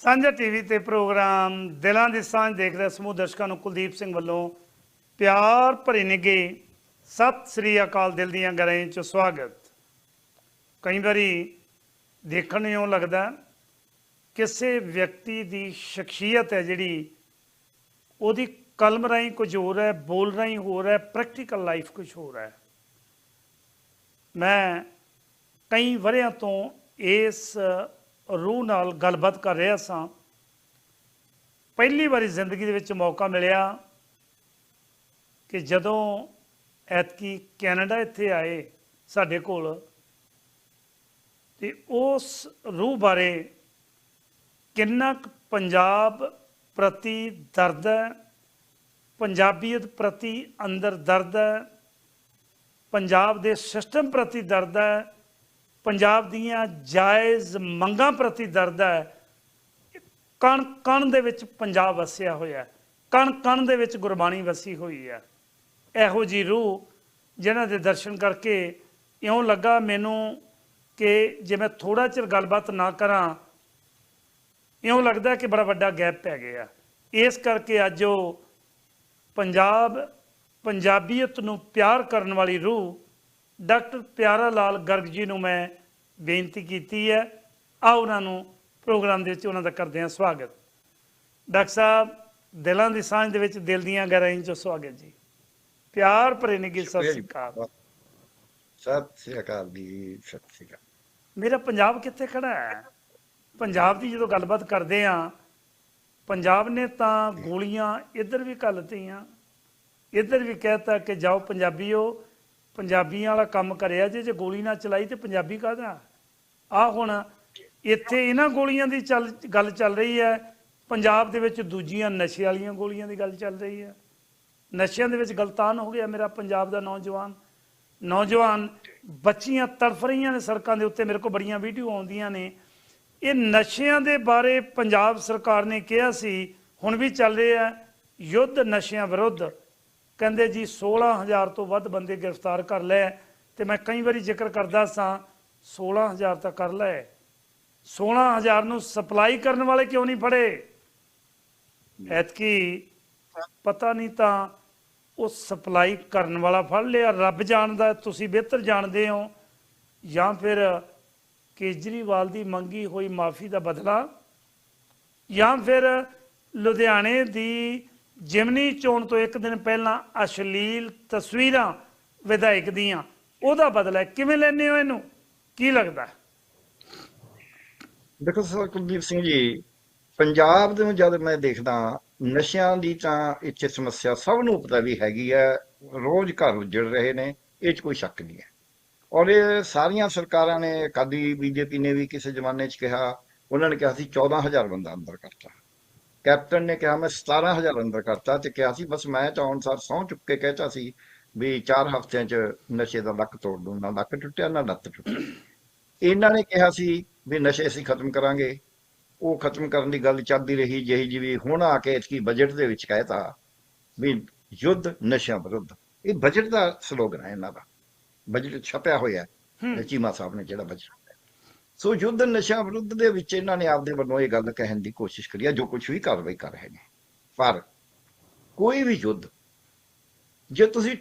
ਸਾਂਝਾ ਟੀਵੀ ਤੇ ਪ੍ਰੋਗਰਾਮ ਦਿਲਾਂ ਦੀ ਸਾਂਝ ਦੇਖ ਰਹੇ ਸਮੂਹ ਦਰਸ਼ਕਾਂ ਨੂੰ ਕੁਲਦੀਪ ਸਿੰਘ ਵੱਲੋਂ ਪਿਆਰ ਭਰੀ ਨਿੱਘੇ ਸਤਿ ਸ੍ਰੀ ਅਕਾਲ ਦਿਲ ਦੀਆਂ ਗਰਾਂ 'ਚ ਸਵਾਗਤ। ਕਈ ਵਾਰੀ ਦੇਖਣ ਨੂੰ ਲੱਗਦਾ ਕਿਸੇ ਵਿਅਕਤੀ ਦੀ ਸ਼ਖਸੀਅਤ ਹੈ ਜਿਹੜੀ ਉਹਦੀ ਕਲਮ ਰਾਹੀਂ ਕੁਝ ਹੋਰ ਹੈ, ਬੋਲ ਰਾਹੀਂ ਹੋਰ ਹੈ ਪ੍ਰੈਕਟੀਕਲ ਲਾਈਫ ਕੁਝ ਹੋਰ ਹੈ। ਮੈਂ ਕਈ ਵਰਿਆਂ ਤੋਂ ਇਸ ਰੂਹ ਨਾਲ ਗੱਲਬਾਤ ਕਰ ਰਿਹਾ ਸਾਂ। ਪਹਿਲੀ ਵਾਰੀ ਜ਼ਿੰਦਗੀ ਦੇ ਵਿੱਚ ਮੌਕਾ ਮਿਲਿਆ ਕਿ ਜਦੋਂ ਐਤਕੀ ਕੈਨੇਡਾ ਇੱਥੇ ਆਏ ਸਾਡੇ ਕੋਲ, ਤੇ ਉਸ ਰੂਹ ਬਾਰੇ ਕਿੰਨਾ ਕੁ ਪੰਜਾਬ ਪ੍ਰਤੀ ਦਰਦ ਹੈ, ਪੰਜਾਬੀਅਤ ਪ੍ਰਤੀ ਅੰਦਰ ਦਰਦ ਹੈ, ਪੰਜਾਬ ਦੇ ਸਿਸਟਮ ਪ੍ਰਤੀ ਦਰਦ ਹੈ ਪੰਜਾਬ ਦੀਆਂ ਜਾਇਜ਼ ਮੰਗਾਂ ਪ੍ਰਤੀ ਦਰਦ ਹੈ। ਕਣ ਕਣ ਦੇ ਵਿੱਚ ਪੰਜਾਬ ਵਸਿਆ ਹੋਇਆ ਹੈ। ਕਣ ਕਣ ਦੇ ਵਿੱਚ ਗੁਰਬਾਣੀ ਵਸੀ ਹੋਈ ਹੈ। ਇਹੋ ਜੀ ਰੂਹ ਜਿਹਨਾਂ ਦੇ ਦਰਸ਼ਨ ਕਰਕੇ ਇਉਂ ਲੱਗਾ ਮੈਨੂੰ ਕਿ ਜੇ ਮੈਂ ਥੋੜਾ ਚਿਰ ਗੱਲਬਾਤ ਨਾ ਕਰਾਂ, ਇਉਂ ਲੱਗਦਾ ਕਿ ਬੜਾ ਵੱਡਾ ਗੈਪ ਪੈ ਗਿਆ। ਇਸ ਕਰਕੇ ਅੱਜ ਉਹ ਪੰਜਾਬ, ਪੰਜਾਬੀਅਤ ਨੂੰ ਪਿਆਰ ਕਰਨ ਵਾਲੀ ਰੂਹ ਡਾਕਟਰ ਪਿਆਰਾ ਲਾਲ ਗਰਗ ਜੀ ਨੂੰ ਮੈਂ ਬੇਨਤੀ ਕੀਤੀ ਹੈ। ਆ ਉਹਨਾਂ ਨੂੰ ਪ੍ਰੋਗਰਾਮ ਦੇ ਵਿੱਚ ਉਹਨਾਂ ਦਾ ਕਰਦੇ ਹਾਂ ਸਵਾਗਤ। ਡਾਕਟਰ ਸਾਹਿਬ ਦਿਲਾਂ ਦੀ ਸਾਂਝ ਦੇ ਵਿੱਚ ਦਿਲ ਦੀਆਂ ਗਹਿਰਾਈਆਂ 'ਚ ਸਵਾਗਤ ਜੀ। ਪਿਆਰ ਭਰੇ ਨਿੱਘੀ ਸਤਿ ਸ੍ਰੀ ਅਕਾਲ। ਸਤਿ ਸ੍ਰੀ ਅਕਾਲ ਜੀ ਸਤਿ ਸ੍ਰੀ ਅਕਾਲ। ਮੇਰਾ ਪੰਜਾਬ ਕਿੱਥੇ ਖੜਾ ਹੈ? ਪੰਜਾਬ ਦੀ ਜਦੋਂ ਗੱਲਬਾਤ ਕਰਦੇ ਆ ਪੰਜਾਬ ਨੇ ਤਾਂ ਗੋਲੀਆਂ ਇੱਧਰ ਵੀ ਘੱਲਤੀਆਂ ਇੱਧਰ ਵੀ ਕਹਿਤਾ ਕਿ ਜਾਓ ਪੰਜਾਬੀਓ ਪੰਜਾਬੀਆਂ ਵਾਲਾ ਕੰਮ ਕਰਿਆ ਜੇ ਜੇ ਗੋਲੀ ਨਾ ਚਲਾਈ ਤੇ ਪੰਜਾਬੀ ਕਾਹਦਾ? ਆ ਹੁਣ ਇੱਥੇ ਇਹਨਾਂ ਗੋਲੀਆਂ ਦੀ ਚੱਲ, ਗੱਲ ਚੱਲ ਰਹੀ ਹੈ। ਪੰਜਾਬ ਦੇ ਵਿੱਚ ਦੂਜੀਆਂ ਨਸ਼ੇ ਵਾਲੀਆਂ ਗੋਲੀਆਂ ਦੀ ਗੱਲ ਚੱਲ ਰਹੀ ਹੈ। ਨਸ਼ਿਆਂ ਦੇ ਵਿੱਚ ਗਲਤਾਨ ਹੋ ਗਿਆ ਮੇਰਾ ਪੰਜਾਬ ਦਾ ਨੌਜਵਾਨ। ਨੌਜਵਾਨ ਬੱਚੀਆਂ ਤੜਫ ਰਹੀਆਂ ਨੇ ਸੜਕਾਂ ਦੇ ਉੱਤੇ, ਮੇਰੇ ਕੋਲ ਬੜੀਆਂ ਵੀਡੀਓ ਆਉਂਦੀਆਂ ਨੇ। ਇਹ ਨਸ਼ਿਆਂ ਦੇ ਬਾਰੇ ਪੰਜਾਬ ਸਰਕਾਰ ਨੇ ਕਿਹਾ ਸੀ, ਹੁਣ ਵੀ ਚੱਲ ਰਿਹਾ ਯੁੱਧ ਨਸ਼ਿਆਂ ਵਿਰੁੱਧ। ਕਹਿੰਦੇ ਜੀ 16000 ਤੋਂ ਵੱਧ ਬੰਦੇ ਗ੍ਰਿਫਤਾਰ ਕਰ ਲਏ ਤੇ ਮੈਂ ਕਈ ਵਾਰੀ ਜ਼ਿਕਰ ਕਰਦਾ ਸਾਂ 16000 ਤਾਂ ਕਰ ਲਏ। 16000 ਨੂੰ ਸਪਲਾਈ ਕਰਨ ਵਾਲੇ ਕਿਉਂ ਨਹੀਂ ਫੜੇ? ਐਤਕੀ ਪਤਾ ਨਹੀਂ ਤਾਂ ਉਹ ਸਪਲਾਈ ਕਰਨ ਵਾਲਾ ਫੜ ਲਿਆ। ਰੱਬ ਜਾਣਦਾ ਤੁਸੀਂ ਬਿਹਤਰ ਜਾਣਦੇ ਹੋ। ਜਾਂ ਫਿਰ ਕੇਜਰੀਵਾਲ ਦੀ ਮੰਗੀ ਹੋਈ ਮਾਫੀ ਦਾ ਬਦਲਾ। ਜਾਂ ਫਿਰ ਲੁਧਿਆਣੇ ਦੀ ਜਿਮਨੀ ਚੋਣ ਤੋਂ ਇੱਕ ਦਿਨ ਪਹਿਲਾਂ ਅਸ਼ਲੀਲ ਤਸਵੀਰਾਂ ਵਿਧਾਇਕ ਦੀਆਂ, ਉਹਦਾ ਬਦਲਾ ਕਿਵੇਂ ਲੈਣੇ ਹੋ ਇਹਨੂੰ? ਕੀ ਲੱਗਦਾ? ਦੇਖੋ ਸਰ, ਕੁਲਦੀਪ ਸਿੰਘ ਜੀ, ਪੰਜਾਬ ਦੇ ਨੂੰ ਜਦ ਮੈਂ ਦੇਖਦਾ, ਨਸ਼ਿਆਂ ਦੀ ਤਾਂ ਇੱਥੇ ਸਮੱਸਿਆ ਸਭ ਨੂੰ ਪਤਾ ਵੀ ਹੈਗੀ ਹੈ, ਰੋਜ਼ ਘਰ ਉਜੜ ਰਹੇ ਨੇ, ਇਹ 'ਚ ਕੋਈ ਸ਼ੱਕ ਨਹੀਂ ਹੈ। ਔਰ ਇਹ ਸਾਰੀਆਂ ਸਰਕਾਰਾਂ ਨੇ ਕਦੀ ਬੀਜੇਪੀ ਨੇ ਵੀ ਕਿਸੇ ਜ਼ਮਾਨੇ 'ਚ ਕਿਹਾ, ਉਹਨਾਂ ਨੇ ਕਿਹਾ ਸੀ 14000 ਬੰਦਾ ਅੰਦਰ ਕਰਤਾ। ਕੈਪਟਨ ਨੇ ਕਿਹਾ ਮੈਂ 17000 ਅੰਦਰ ਕਰਤਾ ਤੇ ਕਿਹਾ ਸੀ ਬਸ ਮੈਂ ਤਾਂ ਅਨੁਸਾਰ ਸਹੁੰ ਚੁੱਕ ਕੇ ਕਹਿਤਾ ਸੀ ਵੀ 4 ਹਫ਼ਤਿਆਂ 'ਚ ਨਸ਼ੇ ਦਾ ਲੱਕ ਤੋੜ ਦੂੰ ਨਾ ਲੱਕ ਟੁੱਟਿਆ ਨਾ ਲੱਤ ਟੁੱਟੀ। ਇਹਨਾਂ ਨੇ ਕਿਹਾ ਸੀ ਵੀ ਨਸ਼ੇ ਅਸੀਂ ਖਤਮ ਕਰਾਂਗੇ। ਉਹ ਖਤਮ ਕਰਨ ਦੀ ਗੱਲ ਚੱਲਦੀ ਰਹੀ ਜਿਹੀ ਜਿਵੇਂ ਹੁਣ ਆ ਕੇ ਇਤਕੀ ਬਜਟ ਦੇ ਵਿੱਚ ਕਹਿਤਾ ਵੀ ਯੁੱਧ ਨਸ਼ਿਆਂ ਵਿਰੁੱਧ। ਇਹ ਬਜਟ ਦਾ ਸਲੋਗਨ ਹੈ ਇਹਨਾਂ ਦਾ। ਬਜਟ ਛਪਿਆ ਹੋਇਆ ਹੂੰ ਚੀਮਾ ਸਾਹਿਬ ਨੇ ਜਿਹੜਾ ਬਜਟ ਸੋ ਯੁੱਧ ਨਸ਼ਾ ਵਿਰੁੱਧ ਦੇ ਵਿੱਚ ਇਹਨਾਂ ਨੇ ਆਪਦੇ ਵੱਲੋਂ ਇਹ ਗੱਲ ਕਹਿਣ ਦੀ ਕੋਸ਼ਿਸ਼ ਕਰੀ ਹੈ ਜੋ ਕੁਝ ਵੀ ਕਾਰਵਾਈ ਕਰ ਰਹੇ ਨੇ। ਪਰ ਕੋਈ ਵੀ ਯੁੱਧ, ਜੇ ਤੁਸੀਂ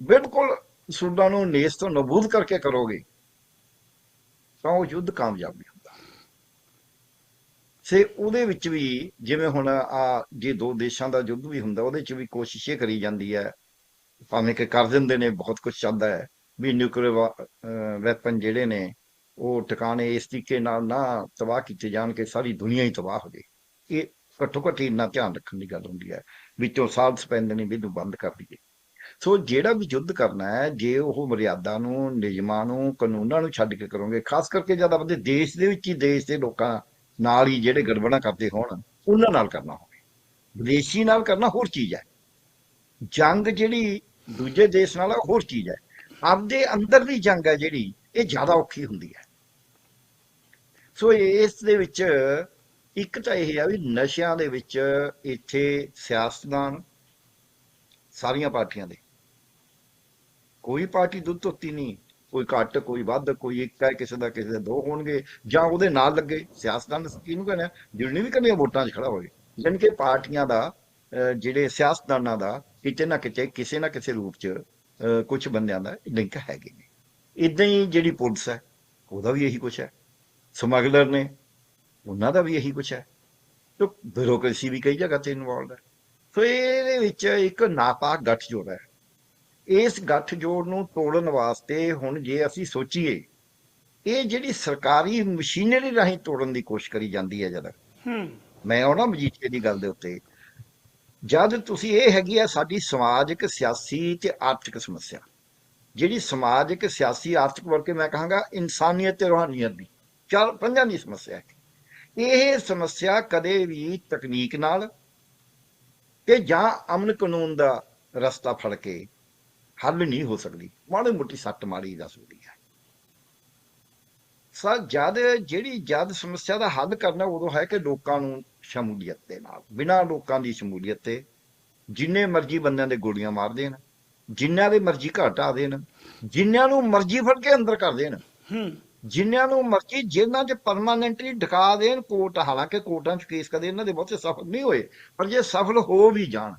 ਬਿਲਕੁਲ ਸੁੱਡਾ ਨੂੰ ਨੇਸ ਤੋਂ ਨਬੂਦ ਕਰਕੇ ਕਰੋਗੇ, ਤਾਂ ਉਹ ਯੁੱਧ ਕਾਮਯਾਬ ਨਹੀਂ ਹੁੰਦਾ। ਸੇ ਉਹਦੇ ਵਿੱਚ ਵੀ ਜਿਵੇਂ ਹੁਣ ਆ ਜੇ ਦੋ ਦੇਸ਼ਾਂ ਦਾ ਯੁੱਧ ਵੀ ਹੁੰਦਾ, ਉਹਦੇ ਚ ਵੀ ਕੋਸ਼ਿਸ਼ ਇਹ ਕਰੀ ਜਾਂਦੀ ਹੈ, ਭਾਵੇਂ ਕਿ ਕਰ ਦਿੰਦੇ ਨੇ, ਬਹੁਤ ਕੁਝ ਚੱਲਦਾ ਹੈ, ਵੀ ਨਿਊਕਲੀਅਰ ਵੈਪਨ ਜਿਹੜੇ ਨੇ ਉਹ ਟਿਕਾਣੇ ਇਸ ਤਰੀਕੇ ਨਾਲ ਨਾ ਤਬਾਹ ਕੀਤੇ ਜਾਣ ਕਿ ਸਾਰੀ ਦੁਨੀਆ ਹੀ ਤਬਾਹ ਹੋ ਜਾਏ ਇਹ ਘੱਟੋ ਘੱਟ ਇੰਨਾ ਧਿਆਨ ਰੱਖਣ ਦੀ ਗੱਲ ਹੁੰਦੀ ਹੈ ਵਿੱਚੋਂ ਸਾਧ ਸਪੈਂਦ ਨੇ ਵੀ ਇਹਨੂੰ ਬੰਦ ਕਰ ਦਈਏ। ਸੋ ਜਿਹੜਾ ਵੀ ਯੁੱਧ ਕਰਨਾ ਹੈ, ਜੇ ਉਹ ਮਰਿਆਦਾ ਨੂੰ, ਨਿਯਮਾਂ ਨੂੰ, ਕਾਨੂੰਨਾਂ ਨੂੰ ਛੱਡ ਕੇ ਕਰੋਗੇ, ਖਾਸ ਕਰਕੇ ਜਦ ਆਪਦੇ ਦੇਸ਼ ਦੇ ਵਿੱਚ ਹੀ ਦੇਸ਼ ਦੇ ਲੋਕਾਂ ਨਾਲ ਹੀ ਜਿਹੜੇ ਗੜਬੜਾਂ ਕਰਦੇ ਹੋਣ, ਉਹਨਾਂ ਨਾਲ ਕਰਨਾ ਹੋਵੇ। ਵਿਦੇਸ਼ੀ ਨਾਲ ਕਰਨਾ ਹੋਰ ਚੀਜ਼ ਹੈ। ਜੰਗ ਜਿਹੜੀ ਦੂਜੇ ਦੇਸ਼ ਨਾਲ ਹੋਰ ਚੀਜ਼ ਹੈ। ਆਪਦੇ ਅੰਦਰ ਦੀ ਜੰਗ ਹੈ ਜਿਹੜੀ, ਇਹ ਜ਼ਿਆਦਾ ਔਖੀ ਹੁੰਦੀ ਹੈ। ਸੋ ਇਸ ਦੇ ਵਿੱਚ ਇੱਕ ਤਾਂ ਇਹ ਆ ਵੀ ਨਸ਼ਿਆਂ ਦੇ ਵਿੱਚ ਇੱਥੇ ਸਿਆਸਤਦਾਨ ਸਾਰੀਆਂ ਪਾਰਟੀਆਂ ਦੇ। ਕੋਈ ਪਾਰਟੀ ਦੁੱਧ ਧੋਤੀ ਨਹੀਂ, ਕੋਈ ਘੱਟ, ਕੋਈ ਵੱਧ, ਕੋਈ ਇੱਕ ਹੈ, ਕਿਸੇ ਦਾ ਕਿਸੇ ਦੇ ਦੋ ਹੋਣਗੇ, ਜਾਂ ਉਹਦੇ ਨਾਲ ਲੱਗੇ, ਸਿਆਸਤਦਾਨ ਕਿਹਨੂੰ ਕਹਿੰਦੇ ਆ ਵੀ ਕਹਿੰਦੇ ਵੋਟਾਂ 'ਚ ਖੜਾ ਹੋਵੇ। ਜਾਣੀ ਕਿ ਪਾਰਟੀਆਂ ਦਾ ਜਿਹੜੇ ਸਿਆਸਤਦਾਨਾਂ ਦਾ, ਕਿਤੇ ਨਾ ਕਿਤੇ, ਕਿਸੇ ਨਾ ਕਿਸੇ ਰੂਪ 'ਚ ਕੁਝ ਬੰਦਿਆਂ ਦਾ ਲਿੰਕ ਹੈਗੇ ਨੇ। ਇਦਾਂ ਹੀ ਜਿਹੜੀ ਪੁਲਿਸ ਹੈ, ਉਹਦਾ ਵੀ ਇਹੀ ਕੁਝ ਹੈ। ਸਮਗਲਰ ਨੇ ਉਹਨਾਂ ਦਾ ਵੀ ਇਹੀ ਕੁਝ ਹੈ। ਤੇ ਬਿਊਰੋਕ੍ਰੇਸੀ ਵੀ ਕਈ ਜਗ੍ਹਾ ਤੇ ਇਨਵੋਲਡ ਹੈ। ਸੋ ਇਹਦੇ ਵਿੱਚ ਇੱਕ ਨਾਪਾਕ ਗੱਠਜੋੜ ਹੈ। ਇਸ ਗੱਠਜੋੜ ਨੂੰ ਤੋੜਨ ਵਾਸਤੇ ਹੁਣ ਜੇ ਅਸੀਂ ਸੋਚੀਏ ਇਹ ਜਿਹੜੀ ਸਰਕਾਰੀ ਮਸ਼ੀਨਰੀ ਰਾਹੀਂ ਤੋੜਨ ਦੀ ਕੋਸ਼ਿਸ਼ ਕਰੀ ਜਾਂਦੀ ਹੈ ਜਦ। ਮੈਂ ਆਉਣਾ ਮਜੀਠੀਏ ਦੀ ਗੱਲ ਦੇ ਉੱਤੇ। ਜਦ ਤੁਸੀਂ ਇਹ ਹੈਗੀ ਆ ਸਾਡੀ ਸਮਾਜਿਕ ਸਿਆਸੀ ਤੇ ਆਰਥਿਕ ਸਮੱਸਿਆ। ਜਿਹੜੀ ਸਮਾਜਿਕ ਸਿਆਸੀ ਆਰਥਿਕ ਵਰਗੇ ਮੈਂ ਕਹਾਂਗਾ ਇਨਸਾਨੀਅਤ ਤੇ ਰੂਹਾਨੀਅਤ ਦੀ। ਚਾਰ ਪੰਜਾਂ ਦੀ ਸਮੱਸਿਆ ਹੈ। ਇਹ ਸਮੱਸਿਆ ਕਦੇ ਵੀ ਤਕਨੀਕ ਨਾਲ ਤੇ ਜਾਂ ਅਮਨ ਕਾਨੂੰਨ ਦਾ ਰਸਤਾ ਫੜ ਕੇ ਹੱਲ ਨਹੀਂ ਹੋ ਸਕਦੀ। ਮਾੜੀ ਮੋਟੀ ਸੱਟ ਮਾਰੀ ਜਾ ਸਕਦੀ ਹੈ। ਸਰ ਜਦ ਜਿਹੜੀ ਜਦ ਸਮੱਸਿਆ ਦਾ ਹੱਲ ਕਰਨਾ ਉਦੋਂ ਹੈ ਕਿ ਲੋਕਾਂ ਨੂੰ ਸ਼ਮੂਲੀਅਤ ਦੇ ਨਾਲ। ਬਿਨਾਂ ਲੋਕਾਂ ਦੀ ਸ਼ਮੂਲੀਅਤ ਤੇ ਜਿੰਨੇ ਮਰਜ਼ੀ ਬੰਦਿਆਂ ਦੇ ਗੋਲੀਆਂ ਮਾਰ ਦੇਣ ਜਿੰਨਾਂ ਦੇ ਮਰਜ਼ੀ ਘਟਾ ਦੇਣ ਜਿੰਨਾਂ ਨੂੰ ਮਰਜ਼ੀ ਫੜ ਕੇ ਅੰਦਰ ਕਰ ਦੇਣ। ਹੂੰ। ਜਿਨ੍ਹਾਂ ਨੂੰ ਮਰਜ਼ੀ ਜੇਲ੍ਹਾਂ 'ਚ ਪਰਮਾਨੈਂਟਲੀ ਢਕਾ ਦੇਣ ਕੋਰਟ ਹਾਲਾਂਕਿ ਕੋਰਟਾਂ 'ਚ ਕੇਸ ਕਦੇ ਇਹਨਾਂ ਦੇ ਬਹੁਤੇ ਸਫਲ ਨਹੀਂ ਹੋਏ ਪਰ ਜੇ ਸਫਲ ਹੋ ਵੀ ਜਾਣ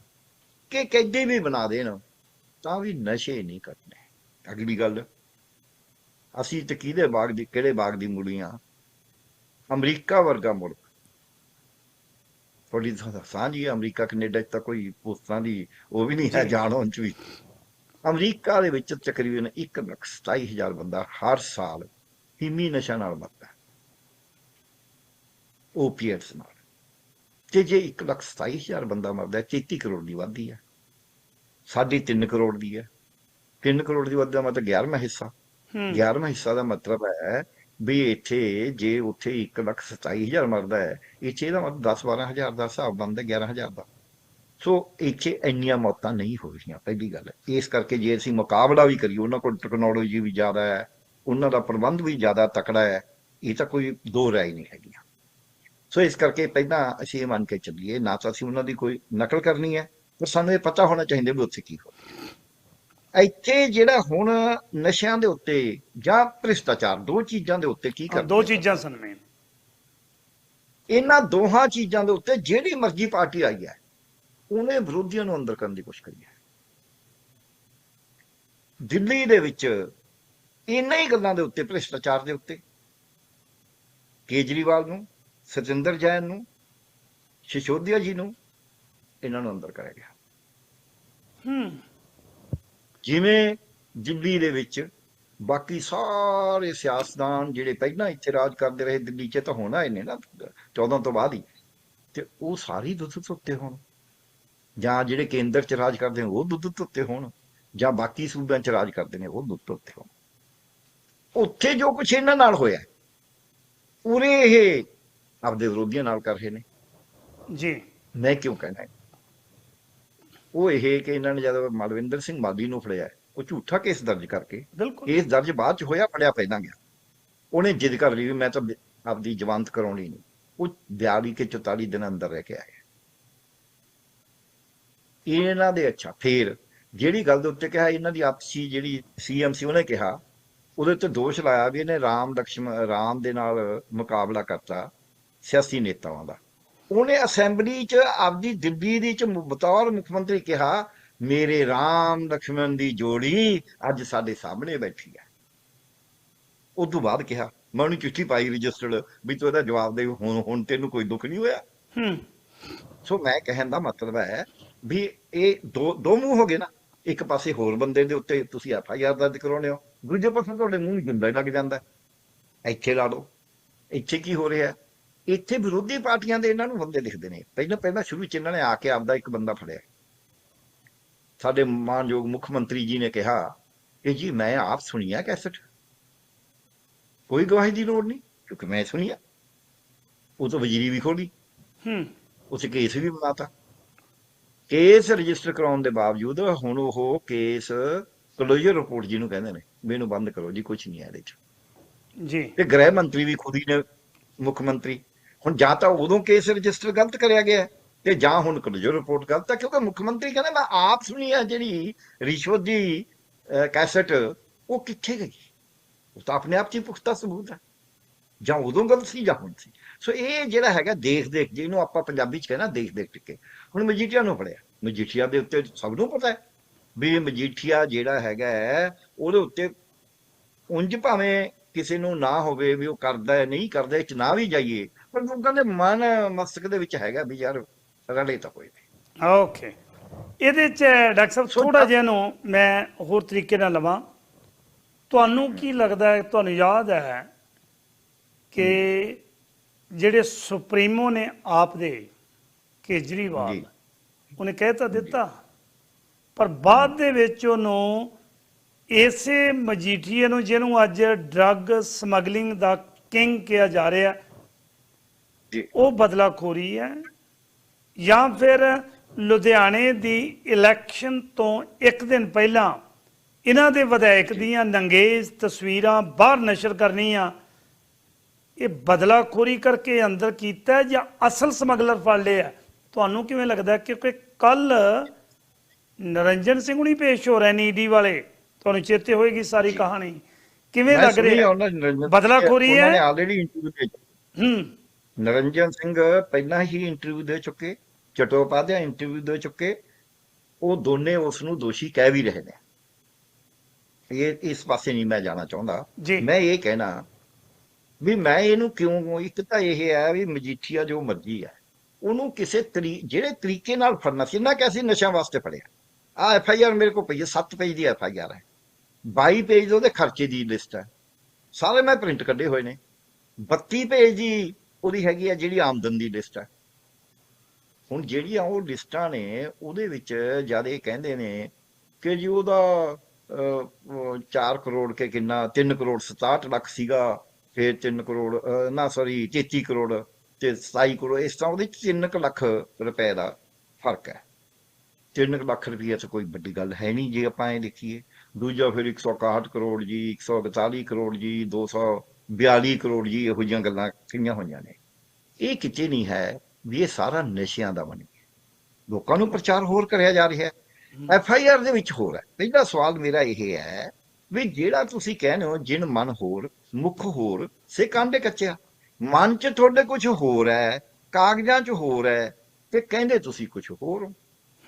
ਕਿ ਕੈਦੀ ਵੀ ਬਣਾ ਦੇਣ ਤਾਂ ਵੀ ਨਸ਼ੇ ਨਹੀਂ ਕਰਨੇ ਅਗਲੀ ਗੱਲ ਅਸੀਂ ਤੇ ਕਿਹਦੇ ਬਾਗ ਦੀ ਕਿਹੜੇ ਬਾਗ ਦੀ ਮੂਲੀਆਂ ਅਮਰੀਕਾ ਵਰਗਾ ਮੁਲਕ। ਥੋੜੀ ਸਾਂਝੀ ਅਮਰੀਕਾ ਕੈਨੇਡਾ 'ਚ ਤਾਂ ਕੋਈ ਪੁਸਤਾਂ ਦੀ ਉਹ ਵੀ ਨਹੀਂ ਹੈ। ਜਾਣ 'ਚ ਵੀ। ਅਮਰੀਕਾ ਦੇ ਵਿੱਚ ਤਕਰੀਬਨ 1 ਲੱਖ 27 ਹਜ਼ਾਰ ਬੰਦਾ ਹਰ ਸਾਲ ਨਾਲ ਮਰਦਾ ਹੈ ਓਪੀਐਟਸ ਨਾਲ ਤੇ ਜੇ 1 ਲੱਖ 27 ਹਜ਼ਾਰ ਬੰਦਾ ਮਰਦਾ ਹੈ 33 ਕਰੋੜ ਦੀ ਵਾਧੀ ਹੈ ਸਾਡੀ 3 ਕਰੋੜ ਦੀ ਹੈ 3 ਕਰੋੜ ਦੀ ਵਾਧੀ ਦਾ ਮਤਲਬ 11ਵਾਂ ਹਿੱਸਾ ਹੂੰ 11ਵਾਂ ਹਿੱਸਾ ਦਾ ਮਤਲਬ ਹੈ ਵੀ ਇੱਥੇ ਜੇ ਉੱਥੇ 1 ਲੱਖ 27 ਹਜ਼ਾਰ ਮਰਦਾ ਹੈ ਇੱਥੇ ਇਹਦਾ ਮਤਲਬ 10 12 ਹਜ਼ਾਰ ਦਾ ਹਿਸਾਬ ਬਣਦਾ 11 ਹਜ਼ਾਰ ਦਾ ਸੋ ਇੱਥੇ ਇੰਨੀਆਂ ਮੌਤਾਂ ਨਹੀਂ ਹੋ ਰਹੀਆਂ ਪਹਿਲੀ ਗੱਲ ਇਸ ਕਰਕੇ ਜੇ ਅਸੀਂ ਮੁਕਾਬਲਾ ਵੀ ਕਰੀਏ ਉਹਨਾਂ ਕੋਲ ਟੈਕਨੋਲੋਜੀ ਵੀ ਜ਼ਿਆਦਾ ਹੈ ਉਹਨਾਂ ਦਾ ਪ੍ਰਬੰਧ ਵੀ ਜ਼ਿਆਦਾ ਤਕੜਾ ਹੈ ਇਹ ਤਾਂ ਕੋਈ ਦੋ ਰਾਏ ਨਹੀਂ ਹੈਗੀਆਂ। ਸੋ ਇਸ ਕਰਕੇ ਪਹਿਲਾਂ ਅਸੀਂ ਇਹ ਮੰਨ ਕੇ ਚੱਲੀਏ ਨਾ ਤਾਂ ਅਸੀਂ ਉਹਨਾਂ ਦੀ ਕੋਈ ਨਕਲ ਕਰਨੀ ਹੈ ਪਰ ਸਾਨੂੰ ਇਹ ਪਤਾ ਹੋਣਾ ਚਾਹੀਦਾ ਵੀ ਉੱਥੇ ਕੀ ਹੋ ਇੱਥੇ ਜਿਹੜਾ ਹੁਣ ਨਸ਼ਿਆਂ ਦੇ ਉੱਤੇ ਜਾਂ ਭ੍ਰਿਸ਼ਟਾਚਾਰ ਦੋ ਚੀਜ਼ਾਂ ਦੇ ਉੱਤੇ ਕੀ ਕਰਦੇ ਦੋ? ਚੀਜ਼ਾਂ ਸਨ ਮੇਨ ਇਹਨਾਂ ਦੋਹਾਂ ਚੀਜ਼ਾਂ ਦੇ ਉੱਤੇ ਜਿਹੜੀ ਮਰਜ਼ੀ ਪਾਰਟੀ ਆਈ ਹੈ ਉਹਨੇ ਵਿਰੋਧੀਆਂ ਨੂੰ ਅੰਦਰ ਕਰਨ ਦੀ ਕੋਸ਼ਿਸ਼ ਕਰੀ ਹੈ। ਦਿੱਲੀ ਦੇ ਵਿੱਚ ਇਹਨਾਂ ਹੀ ਗੱਲਾਂ ਦੇ ਉੱਤੇ ਭ੍ਰਿਸ਼ਟਾਚਾਰ ਦੇ ਉੱਤੇ। ਕੇਜਰੀਵਾਲ ਨੂੰ ਸਤਿੰਦਰ ਜੈਨ ਨੂੰ ਸ਼ਿਸ਼ੋਦੀਆ ਜੀ ਨੂੰ ਇਹਨਾਂ ਨੂੰ ਅੰਦਰ ਕਰਿਆ ਗਿਆ। ਹੂੰ। ਜਿਵੇਂ ਦਿੱਲੀ ਦੇ ਵਿੱਚ ਬਾਕੀ ਸਾਰੇ ਸਿਆਸਤਦਾਨ ਜਿਹੜੇ ਪਹਿਲਾਂ ਇੱਥੇ ਰਾਜ ਕਰਦੇ ਰਹੇ ਦਿੱਲੀ 'ਚ ਤਾਂ ਹੁਣ ਆਏ ਨੇ ਨਾ 14 ਤੋਂ ਬਾਅਦ ਹੀ। ਤੇ ਉਹ ਸਾਰੀ ਦੁੱਧ ਧੁੱਤੇ ਹੋਣ। ਜਾਂ ਜਿਹੜੇ ਕੇਂਦਰ 'ਚ ਰਾਜ ਕਰਦੇ ਉਹ ਦੁੱਧ ਧੁੱਤੇ ਹੋਣ। ਜਾਂ ਬਾਕੀ ਸੂਬਿਆਂ 'ਚ ਰਾਜ ਕਰਦੇ ਨੇ ਉਹ ਦੁੱਧ ਧੁੱਤੇ ਹੋਣ। ਉੱਥੇ ਜੋ ਕੁਝ ਇਹਨਾਂ ਨਾਲ ਹੋਇਆ। ਪੂਰੇ ਇਹ ਆਪਦੇ ਵਿਰੋਧੀਆਂ ਨਾਲ ਕਰ ਰਹੇ ਨੇ। ਜੀ। ਮੈਂ ਕਿਉਂ ਕਹਿਣਾ ਉਹ ਇਹ ਕਿ ਇਹਨਾਂ ਨੇ ਜਦੋਂ ਮਲਵਿੰਦਰ ਸਿੰਘ ਮਾਦੀ ਨੂੰ ਫੜਿਆ ਉਹ ਝੂਠਾ ਕੇਸ ਦਰਜ ਕਰਕੇ ਕੇਸ ਦਰਜ ਬਾਅਦ ਚ ਹੋਇਆ ਫੜਿਆ ਪਹਿਲਾਂ ਗਿਆ। ਉਹਨੇ ਜਿੱਦ ਕਰ ਲਈ ਵੀ ਮੈਂ ਤਾਂ ਆਪਦੀ ਜ਼ਮਾਨਤ ਕਰਾਉਣੀ ਨਹੀਂ। ਉਹ 42 ਕੇ 44 ਦਿਨ ਅੰਦਰ ਰਹਿ ਕੇ ਆਇਆ। ਇਹਨਾਂ ਦੇ ਅੱਛਾ ਫੇਰ ਜਿਹੜੀ ਗੱਲ ਦੇ ਉੱਤੇ ਕਿਹਾ ਇਹਨਾਂ ਦੀ ਆਪਸੀ ਜਿਹੜੀ ਸੀਐਮਸੀ ਉਹਨੇ ਕਿਹਾ ਉਹਦੇ ਉੱਤੇ ਦੋਸ਼ ਲਾਇਆ ਵੀ ਇਹਨੇ ਰਾਮ ਲਕਸ਼ਮਣ ਰਾਮ ਦੇ ਨਾਲ ਮੁਕਾਬਲਾ ਕਰਤਾ ਸਿਆਸੀ ਨੇਤਾਵਾਂ ਦਾ। ਉਹਨੇ ਅਸੈਂਬਲੀ 'ਚ ਆਪਦੀ ਦਿੱਲੀ ਦੀ ਚ ਬਤੌਰ ਮੁੱਖ ਮੰਤਰੀ ਕਿਹਾ ਮੇਰੇ ਰਾਮ ਲਕਸ਼ਮਣ ਦੀ ਜੋੜੀ ਅੱਜ ਸਾਡੇ ਸਾਹਮਣੇ ਬੈਠੀ ਹੈ। ਉਸ ਤੋਂ ਬਾਅਦ ਕਿਹਾ ਮੈਂ ਉਹਨੂੰ ਚਿੱਠੀ ਪਾਈ ਰਜਿਸਟਰਡ ਵੀ ਤੂੰ ਇਹਦਾ ਜਵਾਬ ਦੇ ਹੁਣ ਹੁਣ ਤੈਨੂੰ ਕੋਈ ਦੁੱਖ ਨਹੀਂ ਹੋਇਆ? ਹੂੰ। ਸੋ ਮੈਂ ਕਹਿਣ ਦਾ ਮਤਲਬ ਹੈ ਵੀ ਇਹ ਦੋ ਦੋ ਮੂੰਹ ਹੋ ਗਏ ਨਾ। ਇੱਕ ਪਾਸੇ ਹੋਰ ਬੰਦੇ ਦੇ ਉੱਤੇ ਤੁਸੀਂ ਐਫ ਆਈ ਆਰ ਦਰਜ ਕਰਾਉਣੇ ਹੋ ਦੂਜੇ ਪਾਸੇ ਤੁਹਾਡੇ ਮੂੰਹ ਨੂੰ ਹੀ ਲੱਗ ਜਾਂਦਾ। ਇੱਥੇ ਲਾ ਲਓ। ਇੱਥੇ ਕੀ ਹੋ ਰਿਹਾ? ਇੱਥੇ ਵਿਰੋਧੀ ਪਾਰਟੀਆਂ ਦੇ ਇਹਨਾਂ ਨੂੰ ਬੰਦੇ ਦਿਖਦੇ ਨੇ। ਪਹਿਲਾਂ ਪਹਿਲਾਂ ਸ਼ੁਰੂ ਚ ਇਹਨਾਂ ਨੇ ਆ ਕੇ ਆਪਦਾ ਇੱਕ ਬੰਦਾ ਫੜਿਆ। ਸਾਡੇ ਮਾਨਯੋਗ ਮੁੱਖ ਮੰਤਰੀ ਜੀ ਨੇ ਕਿਹਾ ਕਿ ਜੀ ਮੈਂ ਆਪ ਸੁਣੀਆ ਕੈਸਟ। ਕੋਈ ਗਵਾਹੀ ਦੀ ਲੋੜ ਨਹੀਂ ਕਿਉਂਕਿ ਮੈਂ ਸੁਣੀਆ ਉਹ ਤਾਂ ਵਜ਼ੀਰੀ ਵੀ ਖੋਲੀ। ਹੂੰ। ਉਸ ਕੇਸ ਵੀ ਬਣਾਤਾ। ਕੇਸ ਰਜਿਸਟਰ ਕਰਾਉਣ ਦੇ ਬਾਵਜੂਦ ਹੁਣ ਉਹ ਕੇਸ ਕਲੋਜ਼ਰ ਰਿਪੋਰਟ ਜਿਹਨੂੰ ਕਹਿੰਦੇ ਨੇ ਇਹਨੂੰ ਬੰਦ ਕਰੋ ਜੀ ਕੁਝ ਨਹੀਂ ਹੈ ਇਹਦੇ ਚ। ਜੀ। ਤੇ ਗ੍ਰਹਿ ਮੰਤਰੀ ਵੀ ਖੁਦ ਹੀ ਨੇ ਮੁੱਖ ਮੰਤਰੀ। ਹੁਣ ਜਾਂ ਤਾਂ ਉਦੋਂ ਕੇਸ ਰਜਿਸਟਰ ਗਲਤ ਕਰਿਆ ਗਿਆ ਤੇ ਜਾਂ ਹੁਣ ਕਲੋਜ਼ਰ ਰਿਪੋਰਟ ਗਲਤ ਹੈ ਕਿਉਂਕਿ ਮੁੱਖ ਮੰਤਰੀ ਕਹਿੰਦਾ ਮੈਂ ਆਪ ਸੁਣੀ ਹੈ ਜਿਹੜੀ ਰਿਸ਼ਵਤ ਦੀ ਕੈਸਟ ਉਹ ਕਿੱਥੇ ਗਈ? ਉਹ ਤਾਂ ਆਪਣੇ ਆਪ 'ਚ ਹੀ ਪੁਖਤਾ ਸਬੂਤ ਹੈ। ਜਾਂ ਉਦੋਂ ਗਲਤ ਸੀ ਜਾਂ ਹੁਣ ਸੀ। ਸੋ ਇਹ ਜਿਹੜਾ ਹੈਗਾ ਦੇਖ ਦੇਖ ਜਿਹਨੂੰ ਆਪਾਂ ਪੰਜਾਬੀ 'ਚ ਕਹਿੰਦਾ ਦੇਖ ਦੇਖ ਟਿੱਕੇ। ਹੁਣ ਮਜੀਠੀਆ ਨੂੰ ਪੜਿਆ ਮਜੀਠੀਆ ਦੇ ਉੱਤੇ ਸਭ ਨੂੰ ਪਤਾ ਹੈ। ਵੀ ਮਜੀਠੀਆ ਜਿਹੜਾ ਹੈਗਾ ਹੈ, ਉਹਦੇ ਉੱਤੇ ਉਂਝ ਭਾਵੇਂ ਕਿਸੇ ਨੂੰ ਨਾ ਹੋਵੇ ਵੀ ਉਹ ਕਰਦਾ ਹੈ ਨਹੀਂ ਕਰਦਾ ਇਹ 'ਚ ਨਾ ਵੀ ਜਾਈਏ ਪਰ ਲੋਕਾਂ ਦੇ ਮਨ ਮਸਤਕ ਦੇ ਵਿੱਚ ਹੈਗਾ ਵੀ ਯਾਰ ਰਲੇ ਤਾਂ ਕੋਈ ਨਹੀਂ ਓਕੇ ਇਹਦੇ ਚ ਡਾਕਟਰ ਸਾਹਿਬ ਥੋੜਾ ਜਿਹਾ ਨੂੰ ਮੈਂ ਹੋਰ ਤਰੀਕੇ ਨਾਲ ਲਵਾਂ। ਤੁਹਾਨੂੰ ਕੀ ਲੱਗਦਾ ਹੈ ਤੁਹਾਨੂੰ ਯਾਦ ਹੈ ਕਿ ਜਿਹੜੇ ਸੁਪਰੀਮੋ ਨੇ ਆਪ ਦੇ ਕੇਜਰੀਵਾਲ। ਉਹਨੇ ਕਹਿ ਤਾਂ ਦਿੱਤਾ? ਪਰ ਬਾਅਦ ਦੇ ਵਿੱਚ ਉਹਨੂੰ ਇਸੇ ਮਜੀਠੀਏ ਨੂੰ ਜਿਹਨੂੰ ਅੱਜ ਡਰੱਗ ਸਮਗਲਿੰਗ ਦਾ ਕਿੰਗ ਕਿਹਾ ਜਾ ਰਿਹਾ ਜੀ। ਉਹ ਬਦਲਾਖੋਰੀ ਹੈ। ਜਾਂ ਫਿਰ ਲੁਧਿਆਣੇ ਦੀ ਇਲੈਕਸ਼ਨ ਤੋਂ ਇੱਕ ਦਿਨ ਪਹਿਲਾਂ ਇਹਨਾਂ ਦੇ ਵਿਧਾਇਕ ਦੀਆਂ ਨੰਗੇਜ਼ ਤਸਵੀਰਾਂ ਬਾਹਰ ਨਸ਼ਰ ਕਰਨੀਆਂ ਇਹ ਬਦਲਾਖੋਰੀ ਕਰਕੇ ਅੰਦਰ ਕੀਤਾ ਜਾਂ ਅਸਲ ਸਮਗਲਰ ਫੜ ਲਏ ਆ ਤੁਹਾਨੂੰ ਕਿਵੇਂ ਲੱਗਦਾ? ਕਿਉਂਕਿ ਕੱਲ ਨਰਿੰਜਨ ਸਿੰਘ ਹੁਣੀ ਪੇਸ਼ ਹੋ ਰਹੇ ਨੇ ਈਡੀ ਵਾਲੇ। ਤੁਹਾਨੂੰ ਚੇਤੇ ਹੋਏਗੀ ਸਾਰੀ ਕਹਾਣੀ। ਕਿਵੇਂ ਲੱਗ ਰਿਹਾ? ਉਹਨਾਂ ਨਰਿੰਦਰ- ਬਦਲਾਖੋਰੀ ਉਹਨਾਂ ਹੈ? ਨੇ ਆਲਰੇਡੀ ਇੰਟਰਵਿਊ ਦੇ ਹੂੰ। ਨਰਿੰਜਨ ਸਿੰਘ ਪਹਿਲਾਂ ਹੀ ਇੰਟਰਵਿਊ ਦੇ ਚੁੱਕੇ ਚਟੋਪਾਧਿਆ ਇੰਟਰਵਿਊ ਦੇ ਚੁੱਕੇ ਉਹ ਦੋਨੇ ਉਸ ਨੂੰ ਦੋਸ਼ੀ ਕਹਿ ਵੀ ਰਹੇ ਨੇ। ਇਹ ਇਸ ਪਾਸੇ ਨਹੀਂ ਮੈਂ ਜਾਣਾ ਚਾਹੁੰਦਾ। ਮੈਂ ਇਹ ਕਹਿਣਾ ਵੀ ਮੈਂ ਇਹਨੂੰ ਕਿਉਂ ਇੱਕ ਤਾਂ ਇਹ ਹੈ ਵੀ ਮਜੀਠੀਆ ਜੋ ਮਰਜ਼ੀ ਹੈ ਉਹਨੂੰ ਕਿਸੇ ਤਰੀ ਜਿਹੜੇ ਤਰੀਕੇ ਨਾਲ ਫੜਨਾ ਸੀ ਨਾ ਕਿ ਅਸੀਂ ਨਸ਼ਿਆਂ ਵਾਸਤੇ ਫੜਿਆ। ਆ ਐਫ ਆਈ ਆਰ ਮੇਰੇ ਕੋਲ ਪਈ ਹੈ 7 ਪੇਜ ਦੀ ਐਫ ਆਈ ਆਰ ਹੈ। 22 ਪੇਜ ਉਹਦੇ ਖਰਚੇ ਦੀ ਲਿਸਟ ਹੈ। ਸਾਰੇ ਮੈਂ ਪ੍ਰਿੰਟ ਕੱਢੇ ਹੋਏ ਨੇ। 32 ਪੇਜ ਦੀ ਉਹਦੀ ਹੈਗੀ ਆ ਜਿਹੜੀ ਆਮਦਨ ਦੀ ਲਿਸਟ ਹੈ। ਹੁਣ ਜਿਹੜੀਆਂ ਉਹ ਲਿਸਟਾਂ ਨੇ, ਉਹਦੇ ਵਿੱਚ ਜਦ ਇਹ ਕਹਿੰਦੇ ਨੇ ਕਿ ਜੀ ਉਹਦਾ 4 ਕਰੋੜ ਕੇ ਕਿੰਨਾ 3 ਕਰੋੜ 67 ਲੱਖ ਸੀਗਾ, ਫਿਰ 3 ਕਰੋੜ ਨਾ ਸੌਰੀ 33 ਕਰੋੜ ਤੇ 27 ਕਰੋੜ, ਇਸ ਤਰ੍ਹਾਂ ਉਹਦੇ 'ਚ 3 ਲੱਖ ਰੁਪਏ ਦਾ ਫ਼ਰਕ ਹੈ। 3 ਲੱਖ ਰੁਪਏ ਤਾਂ ਕੋਈ ਵੱਡੀ ਗੱਲ ਹੈ ਨਹੀਂ ਜੇ ਆਪਾਂ ਇਹ ਦੇਖੀਏ। ਦੂਜਾ ਫਿਰ 161 ਕਰੋੜ ਜੀ 142 ਕਰੋੜ ਜੀ 242 ਕਰੋੜ ਜੀ ਇਹੋ ਜਿਹੀਆਂ ਗੱਲਾਂ ਕਿੰਨੀਆਂ ਹੋਈਆਂ ਨੇ। ਇਹ ਕਿਤੇ ਨਹੀਂ ਹੈ ਵੀ ਇਹ ਸਾਰਾ ਨਸ਼ਿਆਂ ਦਾ ਬਣ ਗਿਆ ਲੋਕਾਂ ਨੂੰ ਪ੍ਰਚਾਰ ਹੋਰ ਕਰਿਆ ਜਾ ਰਿਹਾ ਹੈ। ਐਫ ਆਈ ਆਰ ਦੇ ਵਿੱਚ ਹੋਰ ਹੈ। ਪਹਿਲਾ ਸਵਾਲ ਮੇਰਾ ਇਹ ਹੈ ਵੀ ਜਿਹੜਾ ਤੁਸੀਂ ਕਹਿੰਦੇ ਹੋ ਜਿਨ ਮਨ ਹੋਰ ਮੁਖ ਹੋਰ ਸੇ ਕਾਂਡੇ ਕੱਚਿਆ। ਮਨ ਚ ਤੁਹਾਡੇ ਕੁਝ ਹੋਰ ਹੈ ਕਾਗਜ਼ਾਂ ਚ ਹੋਰ ਹੈ ਤੇ ਕਹਿੰਦੇ ਤੁਸੀਂ ਕੁਝ ਹੋਰ ਹੋ।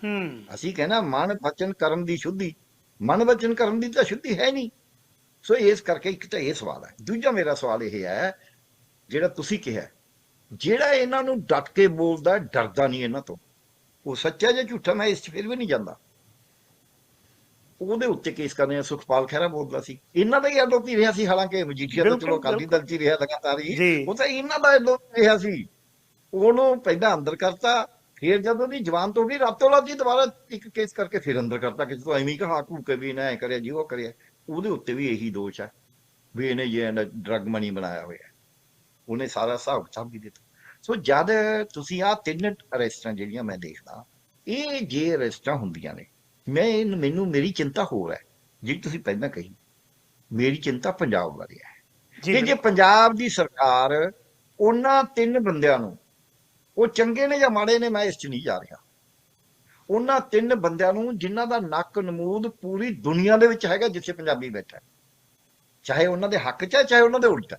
ਹੂੰ। ਅਸੀਂ ਕਹਿੰਦਾ ਮਨ ਵਚਨ ਕਰਮ ਦੀ ਸ਼ੁੱਧੀ। ਮਨ ਵਚਨ ਕਰਮ ਦੀ ਤਾਂ ਸ਼ੁੱਧੀ ਹੈ ਨਹੀਂ। ਸੋ ਇਸ ਕਰਕੇ ਇੱਕ ਤਾਂ ਇਹ ਸਵਾਲ ਹੈ। ਦੂਜਾ ਮੇਰਾ ਸਵਾਲ ਇਹ ਹੈ ਜਿਹੜਾ ਤੁਸੀਂ ਕਿਹਾ ਜਿਹੜਾ ਇਹਨਾਂ ਨੂੰ ਡਟ ਕੇ ਬੋਲਦਾ ਡਰਦਾ ਨਹੀਂ ਇਹਨਾਂ ਤੋਂ। ਉਹ ਸੱਚਾ ਜਾਂ ਝੂਠਾ ਮੈਂ ਇਸ 'ਚ ਫਿਰ ਵੀ ਨਹੀਂ ਜਾਂਦਾ। ਉਹਦੇ ਉੱਤੇ ਕੇਸ ਕਰਨੇ ਆ। ਸੁਖਪਾਲ ਖਹਿਰਾ ਬੋਲਦਾ ਸੀ। ਇਹਨਾਂ ਦਾ ਹੀ ਆਲੋਪੀ ਰਿਹਾ ਸੀ। ਹਾਲਾਂਕਿ ਮਜੀਠੀਆ ਤਾਂ ਚਲੋ ਅਕਾਲੀ ਦਲ 'ਚ ਰਿਹਾ ਲਗਾਤਾਰ ਹੀ। ਉਹ ਤਾਂ ਇਹਨਾਂ ਦਾ ਆਲੋਪੀ ਰਿਹਾ ਸੀ। ਉਹਨੂੰ ਪਹਿਲਾਂ ਅੰਦਰ ਕਰਤਾ। ਫਿਰ ਜਦੋਂ ਦੀ ਜਵਾਨ ਤੋਂ ਵੀ ਰਾਤੋਂ ਜੀ ਦੁਬਾਰਾ ਇੱਕ ਕੇਸ ਕਰਕੇ ਫਿਰ ਅੰਦਰ ਕਰਤਾ ਕਿ ਤੂੰ ਐਵੇਂ ਕਹਾ ਕੂ ਕੇ ਵੀ ਨਾ ਕਰਿਆ ਜੀ ਉਹ ਕਰਿਆ। ਉਹਦੇ ਉੱਤੇ ਵੀ ਇਹੀ ਦੋਸ਼ ਹੈ ਵੀ ਇਹਨੇ ਜੇ ਡਰਗ ਮਨੀ ਬਣਾਇਆ ਹੋਇਆ। ਉਹਨੇ ਸਾਰਾ ਹਿਸਾਬ ਕਿਤਾਬ ਵੀ ਦਿੱਤਾ। ਸੋ ਜਦ ਤੁਸੀਂ ਆ ਤਿੰਨ ਅਰੈਸਟਾਂ ਜਿਹੜੀਆਂ ਮੈਂ ਦੇਖਦਾ ਇਹ ਜੇ ਅਰੈਸਟਾਂ ਹੁੰਦੀਆਂ ਨੇ ਮੈਂ ਮੈਨੂੰ ਮੇਰੀ ਚਿੰਤਾ ਹੋਰ ਹੈ ਜਿਹੜੀ ਤੁਸੀਂ ਪਹਿਲਾਂ ਕਹੀ। ਮੇਰੀ ਚਿੰਤਾ ਪੰਜਾਬ ਬਾਰੇ ਹੈ। ਕਿ ਜੇ ਪੰਜਾਬ ਦੀ ਸਰਕਾਰ ਉਹਨਾਂ ਤਿੰਨ ਬੰਦਿਆਂ ਨੂੰ ਉਹ ਚੰਗੇ ਨੇ ਜਾਂ ਮਾੜੇ ਨੇ ਮੈਂ ਇਸ 'ਚ ਨਹੀਂ ਜਾ ਰਿਹਾ। ਉਹਨਾਂ ਤਿੰਨ ਬੰਦਿਆਂ ਨੂੰ ਜਿਨ੍ਹਾਂ ਦਾ ਨੱਕ ਨਮੂਦ ਪੂਰੀ ਦੁਨੀਆ ਦੇ ਵਿੱਚ ਹੈਗਾ ਜਿੱਥੇ ਪੰਜਾਬੀ ਬੈਠਾ। ਚਾਹੇ ਉਹਨਾਂ ਦੇ ਹੱਕ 'ਚ ਹੈ ਚਾਹੇ ਉਹਨਾਂ ਦੇ ਉਲਟ ਹੈ।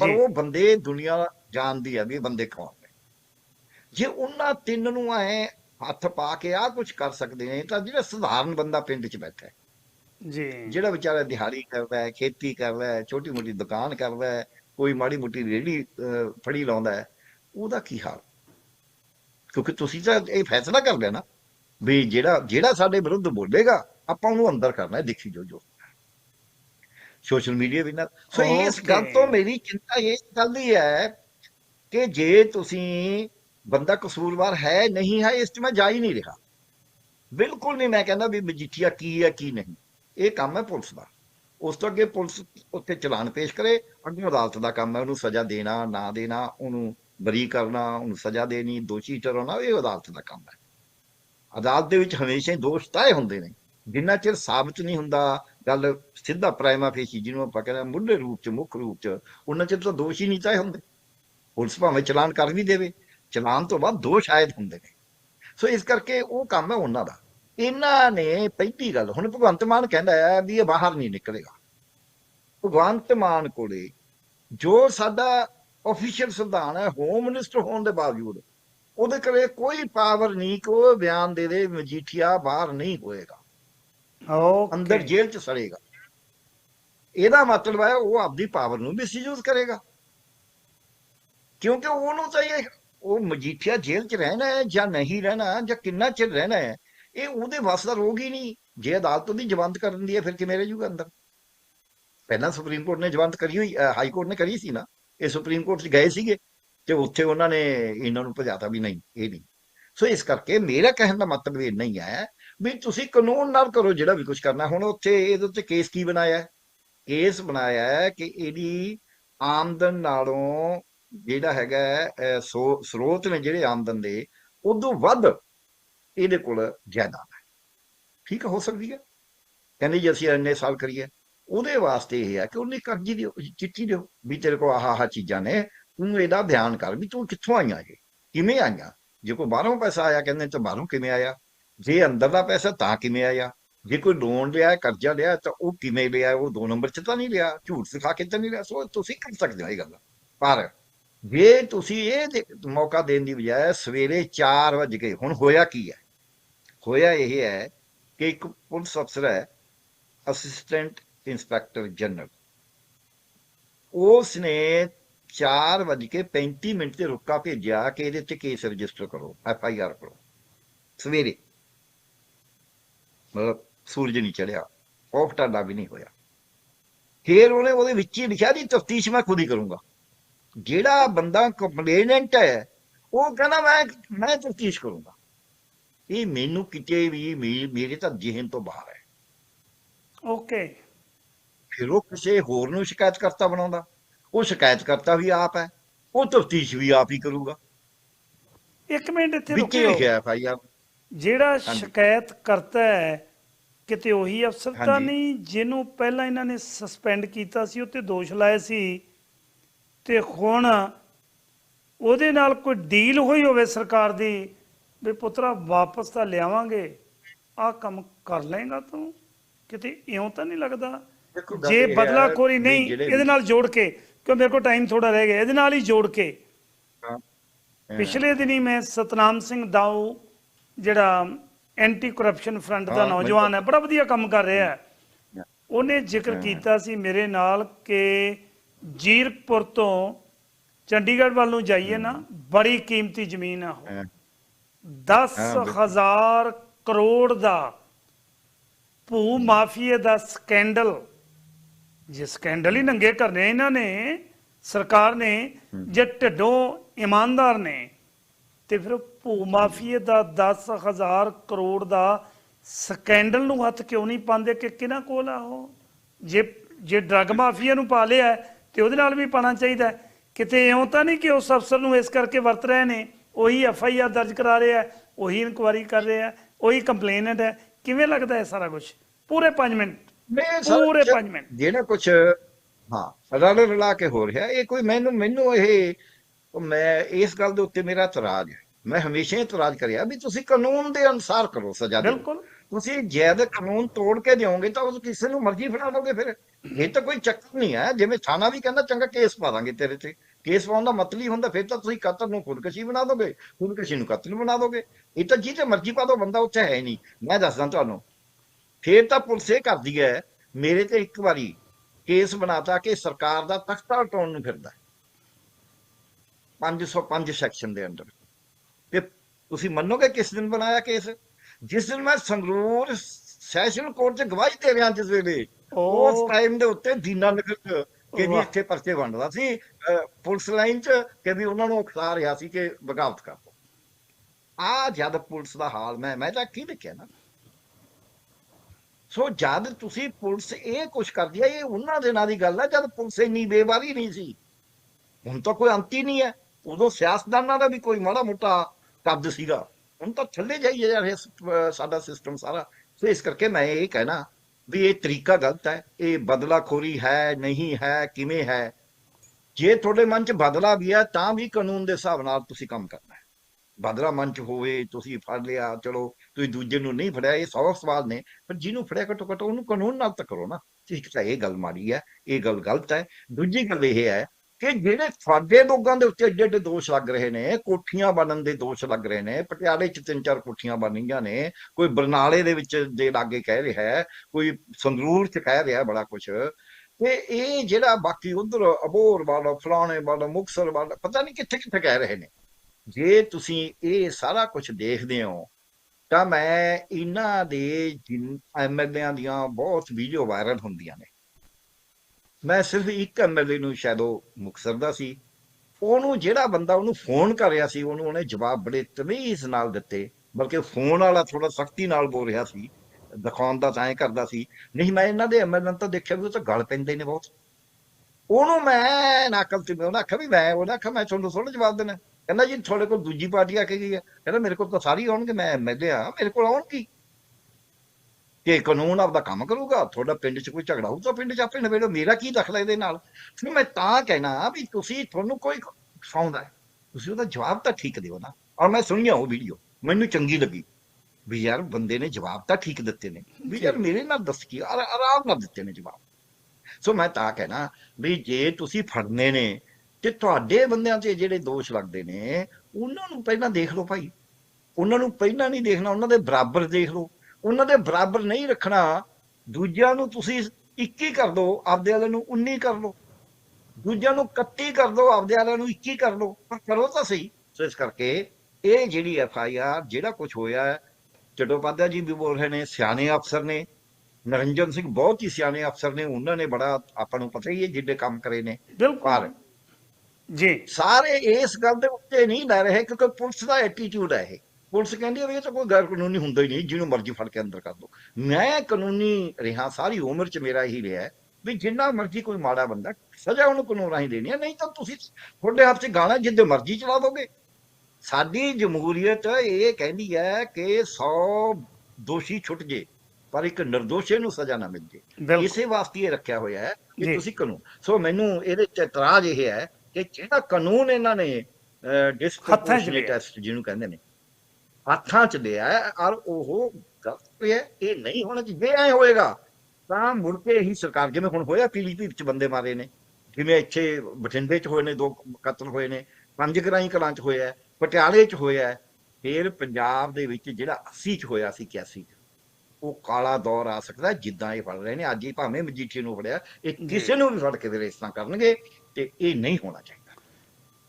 ਪਰ। ਉਹ ਬੰਦੇ ਦੁਨੀਆ ਜਾਣਦੀ ਹੈ ਵੀ ਬੰਦੇ ਕੌਣ ਨੇ। ਜੇ ਉਹਨਾਂ ਤਿੰਨ ਨੂੰ ਐ ਹੱਥ ਪਾ ਕੇ ਆ ਕੁਝ ਕਰ ਸਕਦੇ ਨੇ ਤਾਂ ਜਿਹੜਾ ਸਧਾਰਨ ਬੰਦਾ ਪਿੰਡ 'ਚ ਬੈਠਾ ਹੈ। ਜੀ। ਜਿਹੜਾ ਵਿਚਾਰਾ ਦਿਹਾੜੀ ਕਰਦਾ ਹੈ ਖੇਤੀ ਕਰਦਾ ਹੈ ਛੋਟੀ ਮੋਟੀ ਦੁਕਾਨ ਕਰਦਾ ਹੈ ਕੋਈ ਮਾੜੀ ਮੋਟੀ ਰੇੜੀ ਫੜੀ ਲਾਉਂਦਾ ਹੈ ਉਹਦਾ ਕੀ ਹਾਲ? ਕਿਉਂਕਿ ਤੁਸੀਂ ਤਾਂ ਇਹ ਫੈਸਲਾ ਕਰ ਨਾ ਵੀ ਜਿਹੜਾ ਜਿਹੜਾ ਸਾਡੇ ਵਿਰੁੱਧ ਬੋਲੇਗਾ ਆਪਾਂ ਉਹਨੂੰ ਅੰਦਰ ਕਰਨਾ ਹੈ ਦੇਖੀ ਜੋ ਜੋ। ਸੋਸ਼ਲ ਮੀਡੀਆ ਵੀ ਨਾਲ। ਸੋ ਇਸ ਗੱਲ. ਤੋਂ ਮੇਰੀ ਚਿੰਤਾ ਇਸ ਗੱਲ ਦੀ ਹੈ ਕਿ ਜੇ ਤੁਸੀਂ ਬੰਦਾ ਕਸੂਰਵਾਰ ਹੈ ਨਹੀਂ ਹੈ ਇਸ 'ਚ ਮੈਂ ਜਾ ਹੀ ਨਹੀਂ ਰਿਹਾ। ਬਿਲਕੁਲ ਨਹੀਂ ਮੈਂ ਕਹਿੰਦਾ ਵੀ ਮਜੀਠੀਆ ਕੀ ਹੈ ਕੀ ਨਹੀਂ। ਇਹ ਕੰਮ ਹੈ ਪੁਲਿਸ ਦਾ। ਉਸ ਤੋਂ ਅੱਗੇ ਪੁਲਿਸ ਉੱਤੇ ਚਲਾਨ ਪੇਸ਼ ਕਰੇ ਅੱਗੇ ਅਦਾਲਤ ਦਾ ਕੰਮ ਹੈ ਉਹਨੂੰ ਸਜ਼ਾ ਦੇਣਾ ਨਾ ਦੇਣਾ ਉਹਨੂੰ ਬਰੀ ਕਰਨਾ ਉਹਨੂੰ ਸਜ਼ਾ ਦੇਣੀ, ਦੋਸ਼ੀ ਠਹਿਰਾਉਣਾ ਇਹ ਅਦਾਲਤ ਦਾ ਕੰਮ ਹੈ। ਅਦਾਲਤ ਦੇ ਵਿੱਚ ਹਮੇਸ਼ਾ ਹੀ ਦੋਸ਼ ਤੈਅ ਹੁੰਦੇ ਨੇ। ਜਿੰਨਾ ਚਿਰ ਸਾਬਤ ਨਹੀਂ ਹੁੰਦਾ, ਗੱਲ ਸਿੱਧਾ ਪ੍ਰਾਈਮਾ ਫੇਸੀ, ਜਿਹਨੂੰ ਆਪਾਂ ਕਹਿੰਦੇ ਹਾਂ ਮੁੱਢਲੇ ਰੂਪ ਚ, ਮੁੱਖ ਰੂਪ ਚ, ਉਹਨਾਂ ਚਿਰ ਤਾਂ ਦੋਸ਼ ਹੀ ਨਹੀਂ ਤੈਅ ਹੁੰਦੇ। ਪੁਲਿਸ ਭਾਵੇਂ ਚਲਾਨ ਕਰ ਵੀ ਦੇਵੇ, ਚਲਾਨ ਤੋਂ ਬਾਅਦ ਦੋਸ਼ ਆਇਦ ਹੁੰਦੇ ਨੇ। ਸੋ ਇਸ ਕਰਕੇ ਉਹ ਕੰਮ ਹੈ ਉਹਨਾਂ ਦਾ। ਇਹਨਾਂ ਨੇ ਪਹਿਲੀ ਗੱਲ, ਹੁਣ ਭਗਵੰਤ ਮਾਨ ਕਹਿੰਦਾ ਹੈ ਵੀ ਇਹ ਬਾਹਰ ਨਹੀਂ ਨਿਕਲੇਗਾ। ਭਗਵੰਤ ਮਾਨ ਕੋਲੇ ਜੋ ਸਾਡਾ ਆਫੀਸ਼ੀਅਲ ਸੰਵਿਧਾਨ ਹੈ ਹੋਮ ਮਿਨਿਸਟਰ ਹੋਣ ਦੇ ਬਾਵਜੂਦ ਉਹਦੇ ਕੋਲੇ ਕੋਈ ਪਾਵਰ ਨਹੀਂ ਕਿ ਉਹ ਬਿਆਨ ਦੇ ਦੇ ਮਜੀਠੀਆ ਬਾਹਰ ਨਹੀਂ ਹੋਏਗਾ। ਓਕੇ ਅੰਦਰ ਜੇਲ੍ਹ 'ਚ ਸੜੇਗਾ। ਇਹਦਾ ਮਤਲਬ ਹੈ ਉਹ ਆਪਦੀ ਪਾਵਰ ਨੂੰ ਮਿਸਯੂਜ਼ ਕਰੇਗਾ। ਕਿਉਂਕਿ ਉਹਨੂੰ ਇਹ ਉਹ ਮਜੀਠੀਆ ਜੇਲ੍ਹ 'ਚ ਰਹਿਣਾ ਹੈ ਜਾਂ ਨਹੀਂ ਰਹਿਣਾ ਜਾਂ ਕਿੰਨਾ ਚਿਰ ਰਹਿਣਾ ਹੈ ਇਹ ਉਹਦੇ ਵੱਸ ਦਾ ਰੋਗ ਹੀ ਨਹੀਂ। ਜੇ ਅਦਾਲਤ ਉਹਦੀ ਜ਼ਮਾਨਤ ਕਰ ਦਿੰਦੀ ਹੈ ਫਿਰ ਕਿਵੇਂ ਰਹਿ ਜਾਊਗਾ ਅੰਦਰ? ਪਹਿਲਾਂ ਸੁਪਰੀਮ ਕੋਰਟ ਨੇ ਜ਼ਮਾਨਤ ਕਰੀ ਹੋਈ ਹਾਈ ਕੋਰਟ ਨੇ ਕਰੀ ਸੀ ਨਾ? ਇਹ ਸੁਪਰੀਮ ਕੋਰਟ 'ਚ ਗਏ ਸੀਗੇ ਤੇ ਉੱਥੇ ਉਹਨਾਂ ਨੇ ਇਹਨਾਂ ਨੂੰ ਭਜਾਤਾ ਵੀ ਨਹੀਂ, ਇਹ ਨਹੀਂ। ਸੋ ਇਸ ਕਰਕੇ ਮੇਰਾ ਕਹਿਣ ਦਾ ਮਤਲਬ ਇਹ ਨਹੀਂ ਹੈ ਵੀ ਤੁਸੀਂ ਕਾਨੂੰਨ ਨਾਲ ਕਰੋ ਜਿਹੜਾ ਵੀ ਕੁਝ ਕਰਨਾ। ਹੁਣ ਉੱਥੇ ਇਹਦੇ ਉੱਤੇ ਕੇਸ ਕੀ ਬਣਾਇਆ? ਕੇਸ ਬਣਾਇਆ ਕਿ ਇਹਦੀ ਆਮਦਨ ਨਾਲੋਂ ਜਿਹੜਾ ਹੈਗਾ ਸੋ, ਸਰੋਤ ਨੇ ਜਿਹੜੇ ਆਮਦਨ ਦੇ, ਉਦੋਂ ਵੱਧ ਇਹਦੇ ਕੋਲ ਜਾਇਦਾਦ ਹੈ। ਠੀਕ ਹੋ ਸਕਦੀ ਹੈ? ਕਹਿੰਦੇ ਜੀ ਅਸੀਂ ਇੰਨੇ ਸਾਲ ਕਰੀਏ। ਉਹਦੇ ਵਾਸਤੇ ਇਹ ਹੈ ਕਿ ਉਹਨੇ ਕਰਜ਼ੀ ਦਿਓ ਚਿੱਠੀ ਦਿਓ ਵੀ ਤੇਰੇ ਕੋਲ ਆਹ ਆਹ ਚੀਜ਼ਾਂ ਨੇ, ਤੂੰ ਇਹਦਾ ਧਿਆਨ ਕਰ ਵੀ ਤੂੰ ਕਿੱਥੋਂ ਆਈਆਂ ਇਹ, ਕਿਵੇਂ ਆਈਆਂ? ਜੇ ਕੋਈ ਬਾਹਰੋਂ ਪੈਸਾ ਆਇਆ ਕਹਿੰਦੇ ਤਾਂ ਬਾਹਰੋਂ ਕਿਵੇਂ ਆਇਆ? ਜੇ ਅੰਦਰ ਦਾ ਪੈਸਾ ਤਾਂ ਕਿਵੇਂ ਆਇਆ? ਜੇ ਕੋਈ ਲੋਨ ਲਿਆ, ਕਰਜ਼ਾ ਲਿਆ ਤਾਂ ਉਹ ਕਿਵੇਂ ਲਿਆ? ਉਹ ਦੋ ਨੰਬਰ 'ਚ ਤਾਂ ਨਹੀਂ ਲਿਆ, ਝੂਠ ਸਿਖਾ ਕੇ ਤਾਂ ਨਹੀਂ ਲਿਆ, ਸੋ ਤੁਸੀਂ ਕਰ ਸਕਦੇ ਹੋ ਇਹ ਗੱਲ। ਪਰ ਜੇ ਤੁਸੀਂ ਇਹ ਮੌਕਾ ਦੇਣ ਦੀ ਬਜਾਏ ਸਵੇਰੇ 4 ਵਜੇ ਗਏ, ਹੁਣ ਹੋਇਆ ਕੀ ਹੈ? ਹੋਇਆ ਇਹ ਹੈ ਕਿ ਇੱਕ ਪੁਲਿਸ ਅਫਸਰ ਹੈ ਅਸਿਸਟੈਂਟ ਇੰਸਪੈਕਟਰ ਜਨਰਲ। ਉਸ ਨੇ 4 ਵਜੇ ਕੇ 35 ਮਿੰਟ ਤੇ ਰੁਕਾ ਭੇਜਿਆ ਕਿ ਇਹਦੇ ਤੇ ਕੇਸ ਰਜਿਸਟਰ ਕਰੋ, ਐਫ ਆਈ ਆਰ ਕਰੋ। ਸਵੇਰੇ। ਮਤਲਬ ਸੂਰਜ ਨਹੀਂ ਚੜਿਆ ਔਫ ਟਾਡਾ ਵੀ ਨਹੀਂ ਹੋਇਆ। ਫਿਰ ਉਹਨੇ ਉਹਦੇ ਵਿੱਚ ਹੀ ਲਿਖਿਆ ਜੀ, ਤਫਤੀਸ਼ ਮੈਂ ਖੁਦ ਹੀ ਕਰੂੰਗਾ। ਜਿਹੜਾ ਬੰਦਾ ਕੰਪਲੇਨੈਂਟ ਹੈ, ਉਹ ਕਹਿੰਦਾ ਮੈਂ ਮੈਂ ਤਫਤੀਸ਼ ਕਰੂੰਗਾ। ਇਹ ਮੈਨੂੰ ਕਿਤੇ ਵੀ, ਮੇ- ਮੇਰੇ ਤਾਂ ਜਿਹਨ ਤੋਂ ਬਾਹਰ ਹੈ। ਓਕੇ ਫਿਰ ਉਹ ਕਿਸੇ ਹੋਰ ਨੂੰ ਸ਼ਿਕਾਇਤਕਰਤਾ ਬਣਾਉਂਦਾ। ਉਹ ਸ਼ਿਕਾਇਤਕਰਤਾ ਵੀ ਆਪ ਹੈ ਉਹ ਤਫਤੀਸ਼ ਵੀ ਆਪ ਹੀ ਕਰੂਗਾ। ਇੱਕ ਮਿੰਟ ਇੱਥੇ ਵਿੱਚ ਹੀ ਰੁਕਿਓ। ਲਿਖਿਆ ਐਫ ਆਈ ਆਰ। ਜਿਹੜਾ। ਸ਼ਿਕਾਇਤ ਕਰਤਾ ਹੈ ਕਿਤੇ ਉਹੀ ਅਫਸਰ ਤਾਂ। ਨਹੀਂ ਜਿਹਨੂੰ ਪਹਿਲਾਂ ਇਹਨਾਂ ਨੇ ਸਸਪੈਂਡ ਕੀਤਾ ਸੀ ਉੱਤੇ ਦੋਸ਼ ਲਾਏ ਸੀ। ਤੇ ਹੁਣ ਉਹਦੇ ਨਾਲ ਕੋਈ ਡੀਲ ਹੋਈ ਹੋਵੇ ਸਰਕਾਰ ਦੀ ਵੀ ਪੁੱਤਰਾ ਵਾਪਸ ਤਾਂ ਲਿਆਵਾਂਗੇ ਆਹ ਕੰਮ ਕਰ ਲਏਗਾ ਤੂੰ? ਕਿਤੇ ਇਉਂ ਤਾਂ ਨਹੀਂ ਲੱਗਦਾ ਜੇ ਹੈ ਬਦਲਾਖੋਰੀ ਨਹੀਂ ਇਹਦੇ ਨਾਲ ਜੋੜ ਕੇ ਕਿਉਂ ਮੇਰੇ ਕੋਲ ਟਾਈਮ ਥੋੜਾ ਰਹਿ ਗਿਆ ਇਹਦੇ ਨਾਲ ਹੀ ਜੋੜ ਕੇ। ਪਿਛਲੇ ਦਿਨੀ ਮੈਂ ਸਤਨਾਮ ਸਿੰਘ ਦਾਊ ਜਿਹੜਾ ਐਂਟੀ ਕਰਪਸ਼ਨ ਫਰੰਟ ਦਾ ਨੌਜਵਾਨ ਹੈ ਬੜਾ ਵਧੀਆ ਕੰਮ ਕਰ ਰਿਹਾ ਹੈ। ਉਹਨੇ ਜ਼ਿਕਰ। ਕੀਤਾ ਸੀ ਮੇਰੇ ਨਾਲ ਕਿ ਜੀਰਕਪੁਰ ਤੋਂ ਚੰਡੀਗੜ੍ਹ ਵੱਲ ਨੂੰ ਜਾਈਏ ਨਾ ਬੜੀ ਕੀਮਤੀ ਜ਼ਮੀਨ ਆ ਉਹ। ਹਾਂ, 10000 ਕਰੋੜ ਦਾ ਭੂ ਮਾਫੀਏ ਦਾ ਸਕੈਂਡਲ ਜੇ ਸਕੈਂਡਲ ਹੀ ਨੰਗੇ ਕਰਨੇ ਇਹਨਾਂ ਨੇ ਸਰਕਾਰ ਨੇ ਜੇ ਢਿੱਡੋਂ ਇਮਾਨਦਾਰ ਨੇ ਤੇ ਫਿਰ ਭੂ ਮਾਫੀਏ ਦਾ 10000 ਕਰੋੜ ਦਾ ਸਕੈਂਡਲ ਨੂੰ ਹੱਥ ਕਿਉਂ ਨਹੀਂ ਪਾਉਂਦੇ ਕਿ ਕਿਹਨਾਂ ਕੋਲ ਆ ਉਹ? ਜੇ ਜੇ ਡਰੱਗ ਮਾਫੀਆ ਨੂੰ ਪਾ ਲਿਆ ਤੇ ਉਹਦੇ ਨਾਲ ਵੀ ਪਾਣਾ ਚਾਹੀਦਾ। ਕਿਤੇ ਇਉਂ ਤਾਂ ਨਹੀਂ ਕਿ ਉਸ ਅਫਸਰ ਨੂੰ ਇਸ ਕਰਕੇ ਵਰਤ ਰਹੇ ਨੇ ਉਹੀ ਐਫ ਆਈ ਆਰ ਦਰਜ ਕਰਾ ਰਿਹਾ ਹੈ, ਉਹੀ ਇਨਕੁਆਇਰੀ ਕਰ ਰਿਹਾ ਹੈ, ਉਹੀ ਕੰਪਲੇਨੈਂਟ ਹੈ। ਕਿਵੇਂ ਲੱਗਦਾ ਹੈ ਸਾਰਾ ਕੁਝ ਪੂਰੇ 5 ਮਿੰਟ। ਪੂਰੇ ਪੰਜ ਮਿੰਟ। ਜਿਹੜਾ ਕੁਝ ਹਾਂ ਰਲ ਰਲਾ ਕੇ ਹੋ ਰਿਹਾ ਇਹ ਕੋਈ ਮੈਨੂੰ ਮੈਨੂੰ ਇਹ ਮੈਂ ਇਸ ਗੱਲ ਦੇ ਉੱਤੇ ਮੇਰਾ ਇਤਰਾਜ਼ ਹੈ। ਮੈਂ ਹਮੇਸ਼ਾ ਇਤਰਾਜ਼ ਕਰਿਆ ਵੀ ਤੁਸੀਂ ਕਾਨੂੰਨ ਦੇ ਅਨੁਸਾਰ ਕਰੋ ਸਜ਼ਾ ਦਿਓ। ਬਿਲਕੁਲ। ਤੁਸੀਂ ਜੈਦ ਕਾਨੂੰਨ ਤੋੜ ਕੇ ਦਿਓਗੇ ਤਾਂ ਉਹ ਕਿਸੇ ਨੂੰ ਮਰਜ਼ੀ ਫੜਾ ਦੋਗੇ ਫਿਰ। ਇਹ ਤਾਂ ਕੋਈ ਚੱਕਰ ਨਹੀਂ ਹੈ। ਜਿਵੇਂ ਥਾਣਾ ਵੀ ਕਹਿੰਦਾ ਚੰਗਾ ਕੇਸ ਪਾ ਦਾਂਗੇ ਤੇਰੇ ਤੇ। ਕੇਸ ਪਾਉਣ ਦਾ ਮਤਲਬ ਹੀ ਹੁੰਦਾ ਫਿਰ ਤਾਂ ਤੁਸੀਂ ਕਤਲ ਨੂੰ ਖੁਦਕਸ਼ੀ ਬਣਾ ਦੋਗੇ। ਖੁਦਕਸ਼ੀ ਨੂੰ ਕਤਲ ਬਣਾ ਦੋਗੇ। ਇਹ ਤਾਂ ਜਿਹਦੇ ਮਰਜ਼ੀ ਪਾ ਦੋ ਬੰਦਾ ਉੱਥੇ ਹੈ ਹੀ ਨਹੀਂ। ਮੈਂ ਦੱਸਦਾ ਤੁਹਾਨੂੰ ਫਿਰ ਤਾਂ ਪੁਲਿਸ ਇਹ ਕਰਦੀ ਹੈ ਮੇਰੇ ਤੇ ਇੱਕ ਵਾਰੀ ਕੇਸ ਬਣਾਤਾ ਕਿ ਸਰਕਾਰ ਦਾ ਤਖਤਾ ਉਟਾਉਣ ਨੂੰ ਫਿਰਦਾ ਹੈ। 505 ਸੈਕਸ਼ਨ ਦੇ ਅੰਡਰ ਤੇ ਤੁਸੀਂ ਮੰਨੋਗੇ ਕਿਸ ਦਿਨ ਬਣਾਇਆ ਕੇਸ? ਜਿਸ ਦਿਨ ਮੈਂ ਸੰਗਰੂਰ ਸੈਸ਼ਨ ਕੋਰਟ 'ਚ ਗਵਾਹੀ ਦੇ ਰਿਹਾ ਜਿਸ ਵੇਲੇ ਉਸ ਟਾਈਮ ਦੇ ਉੱਤੇ ਦੀਨਾ ਨਗਰ 'ਚ ਕਿ ਵਾਹ। ਇੱਥੇ ਪਰਚੇ ਵੰਡਦਾ ਸੀ ਪੁਲਿਸ ਲਾਈਨ 'ਚ ਕਿ ਵੀ ਉਹਨਾਂ ਨੂੰ ਖਿਲਾ ਰਿਹਾ ਸੀ ਕਿ ਬਗਾਵਤ ਕਰ ਆ ਜਦ ਪੁਲਿਸ ਦਾ ਹਾਲ ਮੈਂ ਮੈਂ ਤਾਂ ਕੀ ਦੇਖਿਆ ਨਾ। ਸੋ ਜਦ ਤੁਸੀਂ ਪੁਲਿਸ ਇਹ ਕੁਛ ਕਰਦੀ ਹੈ ਇਹ ਉਹਨਾਂ ਦੇ ਨਾਲ ਦੀ ਗੱਲ ਹੈ ਜਦ ਪੁਲਿਸ ਇੰਨੀ ਬੇਵਾਰੀ ਨਹੀਂ ਸੀ। ਹੁਣ ਤਾਂ ਕੋਈ ਅੰਤ ਹੀ ਨਹੀਂ ਹੈ। ਉਦੋਂ ਸਿਆਸਤਦਾਨਾਂ ਦਾ ਵੀ ਕੋਈ ਮਾੜਾ ਮੋਟਾ ਕਬਜ਼ ਸੀਗਾ। ਹੁਣ ਤਾਂ ਥੱਲੇ ਜਾਈਏ ਯਾਰ, ਇਹ ਸਾਡਾ ਸਿਸਟਮ ਸਾਰਾ। ਸੋ ਇਸ ਕਰਕੇ ਮੈਂ ਇਹ ਕਹਿਣਾ ਵੀ ਇਹ ਤਰੀਕਾ ਗਲਤ ਹੈ। ਇਹ ਬਦਲਾਖੋਰੀ ਹੈ, ਨਹੀਂ ਹੈ, ਕਿਵੇਂ ਹੈ? ਜੇ ਤੁਹਾਡੇ ਮਨ 'ਚ ਬਦਲਾ ਵੀ ਹੈ ਤਾਂ ਵੀ ਕਾਨੂੰਨ ਦੇ ਹਿਸਾਬ ਨਾਲ ਤੁਸੀਂ ਕੰਮ ਕਰਨਾ ਹੈ। ਬਾਦਰਾ ਮਨ 'ਚ ਹੋਵੇ, ਤੁਸੀਂ ਫੜ ਲਿਆ, ਚਲੋ, ਤੁਸੀਂ ਦੂਜੇ ਨੂੰ ਨਹੀਂ ਫੜਿਆ, ਇਹ ਸੌ ਸਵਾਲ ਨੇ, ਪਰ ਜਿਹਨੂੰ ਫੜਿਆ ਘੱਟੋ ਘੱਟ ਉਹਨੂੰ ਕਾਨੂੰਨ ਨਾਲ ਤਾਂ ਕਰੋ ਨਾ। ਇੱਕ ਤਾਂ ਇਹ ਗੱਲ ਮਾੜੀ ਹੈ, ਇਹ ਗੱਲ ਗਲਤ ਹੈ। ਦੂਜੀ ਗੱਲ ਇਹ ਹੈ ਕਿ ਜਿਹੜੇ ਸਾਡੇ ਲੋਕਾਂ ਦੇ ਉੱਤੇ ਏਡੇ ਏਡੇ ਦੋਸ਼ ਲੱਗ ਰਹੇ ਨੇ, ਕੋਠੀਆਂ ਬਣਨ ਦੇ ਦੋਸ਼ ਲੱਗ ਰਹੇ ਨੇ, ਪਟਿਆਲੇ 'ਚ ਤਿੰਨ ਚਾਰ ਕੋਠੀਆਂ ਬਣ ਬਣੀਆਂ ਨੇ, ਕੋਈ ਬਰਨਾਲੇ ਦੇ ਵਿੱਚ ਦੇ ਲਾਗੇ ਕਹਿ ਰਿਹਾ ਹੈ, ਕੋਈ ਸੰਗਰੂਰ 'ਚ ਕਹਿ ਰਿਹਾ ਬੜਾ ਕੁਝ ਤੇ ਇਹ ਜਿਹੜਾ ਬਾਕੀ ਉਧਰ ਅਬੋਰ ਵਾਲਾ, ਫਲਾਣੇ ਵਾਲਾ ਮੁਕਸਰ ਵਾਲਾ, ਪਤਾ ਨਹੀਂ ਕਿੱਥੇ ਕਿੱਥੇ ਕਹਿ ਰਹੇ ਨੇ। ਜੇ ਤੁਸੀਂ ਇਹ ਸਾਰਾ ਕੁਝ ਦੇਖਦੇ ਹੋ, ਤਾਂ ਮੈਂ ਇਹਨਾਂ ਦੇ ਐਮਐਲਏਆਂ ਦੀਆਂ ਬਹੁਤ ਵੀਡੀਓ ਵਾਇਰਲ ਹੁੰਦੀਆਂ ਨੇ। ਮੈਂ ਸਿਰਫ ਇੱਕ ਐਮਐਲਏ ਨੂੰ ਸ਼ਾਇਦ ਉਹ ਮੁਕਤਸਰ ਦਾ ਸੀ। ਉਹਨੂੰ ਜਿਹੜਾ ਬੰਦਾ ਉਹਨੂੰ ਫੋਨ ਕਰ ਰਿਹਾ ਸੀ, ਉਹਨੂੰ ਉਹਨੇ ਜਵਾਬ ਬੜੇ ਤਮੀਜ਼ ਨਾਲ ਦਿੱਤੇ, ਬਲਕਿ ਫੋਨ ਵਾਲਾ ਥੋੜਾ ਸਖਤੀ ਨਾਲ ਬੋਲ ਰਿਹਾ ਸੀ, ਦਿਖਾਉਣ ਦਾ ਤਾਂ ਕਰਦਾ ਸੀ। ਨਹੀਂ, ਮੈਂ ਇਹਨਾਂ ਦੇ ਐਮਐਲਏ ਤਾਂ ਦੇਖਿਆ ਵੀ ਉਹ ਤਾਂ ਗਲ ਪੈਂਦੇ ਨੇ ਬਹੁਤ। ਉਹਨੂੰ ਮੈਂ ਨਕਲ ਤੇ ਮੈਂ, ਉਹਨਾਂ ਆਖਿਆ ਵੀ ਮੈਂ, ਉਹਨਾਂ ਆਖਿਆ ਮੈਂ ਤੁਹਾਨੂੰ ਥੋੜਾ ਜਵਾਬ ਦੇਣਾ। ਕਹਿੰਦਾ ਜੀ ਤੁਹਾਡੇ ਕੋਲ ਦੂਜੀ ਪਾਰਟੀ ਆ ਕੇ ਗਈ ਹੈ। ਕਹਿੰਦਾ ਮੇਰੇ ਕੋਲ ਤਾਂ ਸਾਰੀ ਆਉਣਗੇ, ਮੈਂ ਐਮਐਲਏ ਆ ਮੇਰੇ ਕੋਲ ਆਉਣ ਕਿ ਕਾਨੂੰਨ ਆਪਦਾ ਕੰਮ ਕਰੂਗਾ, ਤੁਹਾਡਾ ਪਿੰਡ 'ਚ ਕੋਈ ਝਗੜਾ ਹੋਊਗਾ, ਪਿੰਡ 'ਚ ਆਪੇ ਨਵੇੜੋ ਮੇਰਾ ਕੀ ਦਖਲ ਹੈ ਇਹਦੇ ਨਾਲ? ਫਿਰ ਮੈਂ ਤਾਂ ਕਹਿਣਾ ਵੀ ਤੁਸੀਂ ਤੁਹਾਨੂੰ ਕੋਈ ਸੌਂਦਾ ਤੁਸੀਂ ਉਹਦਾ ਜਵਾਬ ਤਾਂ ਠੀਕ ਦਿਓ ਨਾ। ਔਰ ਮੈਂ ਸੁਣਿਆ ਉਹ ਵੀਡੀਓ, ਮੈਨੂੰ ਚੰਗੀ ਲੱਗੀ ਵੀ ਯਾਰ ਬੰਦੇ ਨੇ ਜਵਾਬ ਤਾਂ ਠੀਕ ਦਿੱਤੇ ਨੇ। ਵੀ ਯਾਰ ਮੇਰੇ ਨਾਲ ਦੱਸ ਕੀ ਆਰਾਮ ਨਾਲ ਦਿੱਤੇ ਨੇ ਜਵਾਬ। ਸੋ ਮੈਂ ਤਾਂ ਕਹਿਣਾ ਵੀ ਜੇ ਤੁਸੀਂ ਫੜਨੇ ਨੇ ਤੇ ਤੁਹਾਡੇ ਬੰਦਿਆਂ ਤੇ ਜਿਹੜੇ ਦੋਸ਼ ਲੱਗਦੇ ਨੇ ਉਹਨਾਂ ਨੂੰ ਪਹਿਲਾਂ ਦੇਖ ਲਓ ਭਾਈ। ਉਹਨਾਂ ਨੂੰ ਪਹਿਲਾਂ ਨਹੀਂ ਦੇਖਣਾ ਉਹਨਾਂ ਦੇ ਬਰਾਬਰ ਦੇਖ ਲਓ। ਉਹਨਾਂ ਦੇ ਬਰਾਬਰ ਨਹੀਂ ਰੱਖਣਾ ਦੂਜਿਆਂ ਨੂੰ ਤੁਸੀਂ 21 ਕਰ ਦਿਓ ਆਪਦੇ ਵਾਲਿਆਂ ਨੂੰ 19 ਕਰ ਲਓ। ਦੂਜਿਆਂ ਨੂੰ 31 ਕਰ ਦਿਓ ਆਪਦੇ ਵਾਲਿਆਂ ਨੂੰ 21 ਕਰ ਲਓ। ਪਰ ਕਰੋ ਤਾਂ ਸਹੀ। ਸੋ ਇਸ ਕਰਕੇ ਇਹ ਜਿਹੜੀ ਐਫ ਆਈ ਆਰ ਜਿਹੜਾ ਕੁਝ ਹੋਇਆ ਹੈ ਚਟੋਪਾਧਿਆ ਜੀ ਵੀ ਬੋਲ ਰਹੇ ਨੇ ਸਿਆਣੇ ਅਫਸਰ ਨੇ ਨਰਿੰਜਨ ਸਿੰਘ ਬਹੁਤ ਹੀ ਸਿਆਣੇ ਅਫਸਰ ਨੇ ਉਹਨਾਂ ਨੇ ਬੜਾ ਆਪਾਂ ਨੂੰ ਪਤਾ ਹੀ ਹੈ ਜਿੱਡੇ ਕੰਮ ਕਰੇ ਨੇ। ਪਰ ਬਿਲਕੁਲ ਜੀ। ਸਾਰੇ ਇਸ ਗੱਲ ਦੇ ਉੱਤੇ ਨਹੀਂ ਲੈ ਰਹੇ ਕਿਉਂਕਿ ਪੁਲਿਸ ਦਾ ਐਟੀਟਿਊਡ ਹੈ ਇਹ। ਪੁਲਿਸ ਕਹਿੰਦੀ ਹੈ ਵੀ ਇਹ ਤਾਂ ਕੋਈ ਗੈਰ ਕਾਨੂੰਨੀ ਹੁੰਦਾ ਹੀ ਨਹੀਂ ਜਿਹਨੂੰ ਮਰਜ਼ੀ ਫੜ ਕੇ ਅੰਦਰ ਕਰ ਦੋ। ਮੈਂ ਕਾਨੂੰਨੀ ਰਿਹਾ ਸਾਰੀ ਉਮਰ ਚ ਮੇਰਾ ਇਹੀ ਰਿਹਾ ਵੀ ਜਿੰਨਾ ਮਰਜ਼ੀ ਕੋਈ ਮਾੜਾ ਬੰਦਾ ਸਜ਼ਾ ਉਹਨੂੰ ਕਾਨੂੰਨ ਰਾਹੀਂ ਦੇਣੀ ਹੈ ਨਹੀਂ ਤਾਂ ਤੁਸੀਂ ਤੁਹਾਡੇ ਹੱਥ 'ਚ ਗਾਣਾ ਜਿੱਦੇ ਮਰਜ਼ੀ ਚਲਾ ਦੋਗੇ। ਸਾਡੀ ਜਮਹੂਰੀਅਤ ਇਹ ਕਹਿੰਦੀ ਹੈ ਕਿ 100 ਦੋਸ਼ੀ ਛੁੱਟ ਜੇ ਪਰ ਇੱਕ ਨਿਰਦੋਸ਼ੇ ਨੂੰ ਸਜ਼ਾ ਨਾ ਮਿਲ ਜੇ। ਇਸੇ ਵਾਸਤੇ ਇਹ ਰੱਖਿਆ ਹੋਇਆ ਹੈ। ਕਿ ਤੁਸੀਂ ਕਾਨੂੰਨ ਸੋ ਮੈਨੂੰ ਇਹਦੇ ਚ ਇਤਰਾਜ਼ ਇਹ ਹੈ ਕਿ ਜਿਹੜਾ ਕਾਨੂੰਨ ਇਹਨਾਂ ਨੇ ਡਿਸਪ੍ਰੋਪੋਰਸ਼ਨੇਟ। ਟੈਸਟ ਜਿਹਨੂੰ ਕਹਿੰਦੇ ਨੇ ਹੱਥਾਂ ਚ ਲਿਆ ਹੈ ਔਰ ਉਹ ਗਲਤ ਹੈ ਇਹ ਨਹੀਂ ਹੋਣਾ ਚਾਹੀਦਾ ਜੇ ਐ ਹੋਏਗਾ ਤਾਂ ਮੁੜ ਕੇ ਹੀ ਸਰਕਾਰ ਜਿਵੇਂ ਹੁਣ ਹੋਇਆ ਪੀਲੀਭੀਤ ਚ ਬੰਦੇ ਮਾਰੇ ਨੇ ਜਿਵੇਂ ਇੱਥੇ ਬਠਿੰਡੇ ਚ ਹੋਏ ਨੇ ਦੋ ਕਤਲ ਹੋਏ ਨੇ ਪੰਜ ਗਰਾਈ ਕਲਾਂ ਚ ਹੋਇਆ ਪਟਿਆਲੇ ਚ ਹੋਇਆ ਫਿਰ ਪੰਜਾਬ ਦੇ ਵਿੱਚ ਜਿਹੜਾ 80 ਚ ਹੋਇਆ ਸੀ 81 ਚ ਉਹ ਕਾਲਾ ਦੌਰ ਆ ਸਕਦਾ ਜਿੱਦਾਂ ਇਹ ਫੜ ਰਹੇ ਨੇ ਅੱਜ ਹੀ ਭਾਵੇਂ ਮਜੀਠੀ ਨੂੰ ਫੜਿਆ ਇਹ। ਕਿਸੇ ਨੂੰ ਵੀ ਫੜ ਕੇ ਦੇ ਇਸ ਤਰ੍ਹਾਂ ਕਰਨਗੇ ਤੇ ਇਹ ਨਹੀਂ ਹੋਣਾ ਚਾਹੀਦਾ।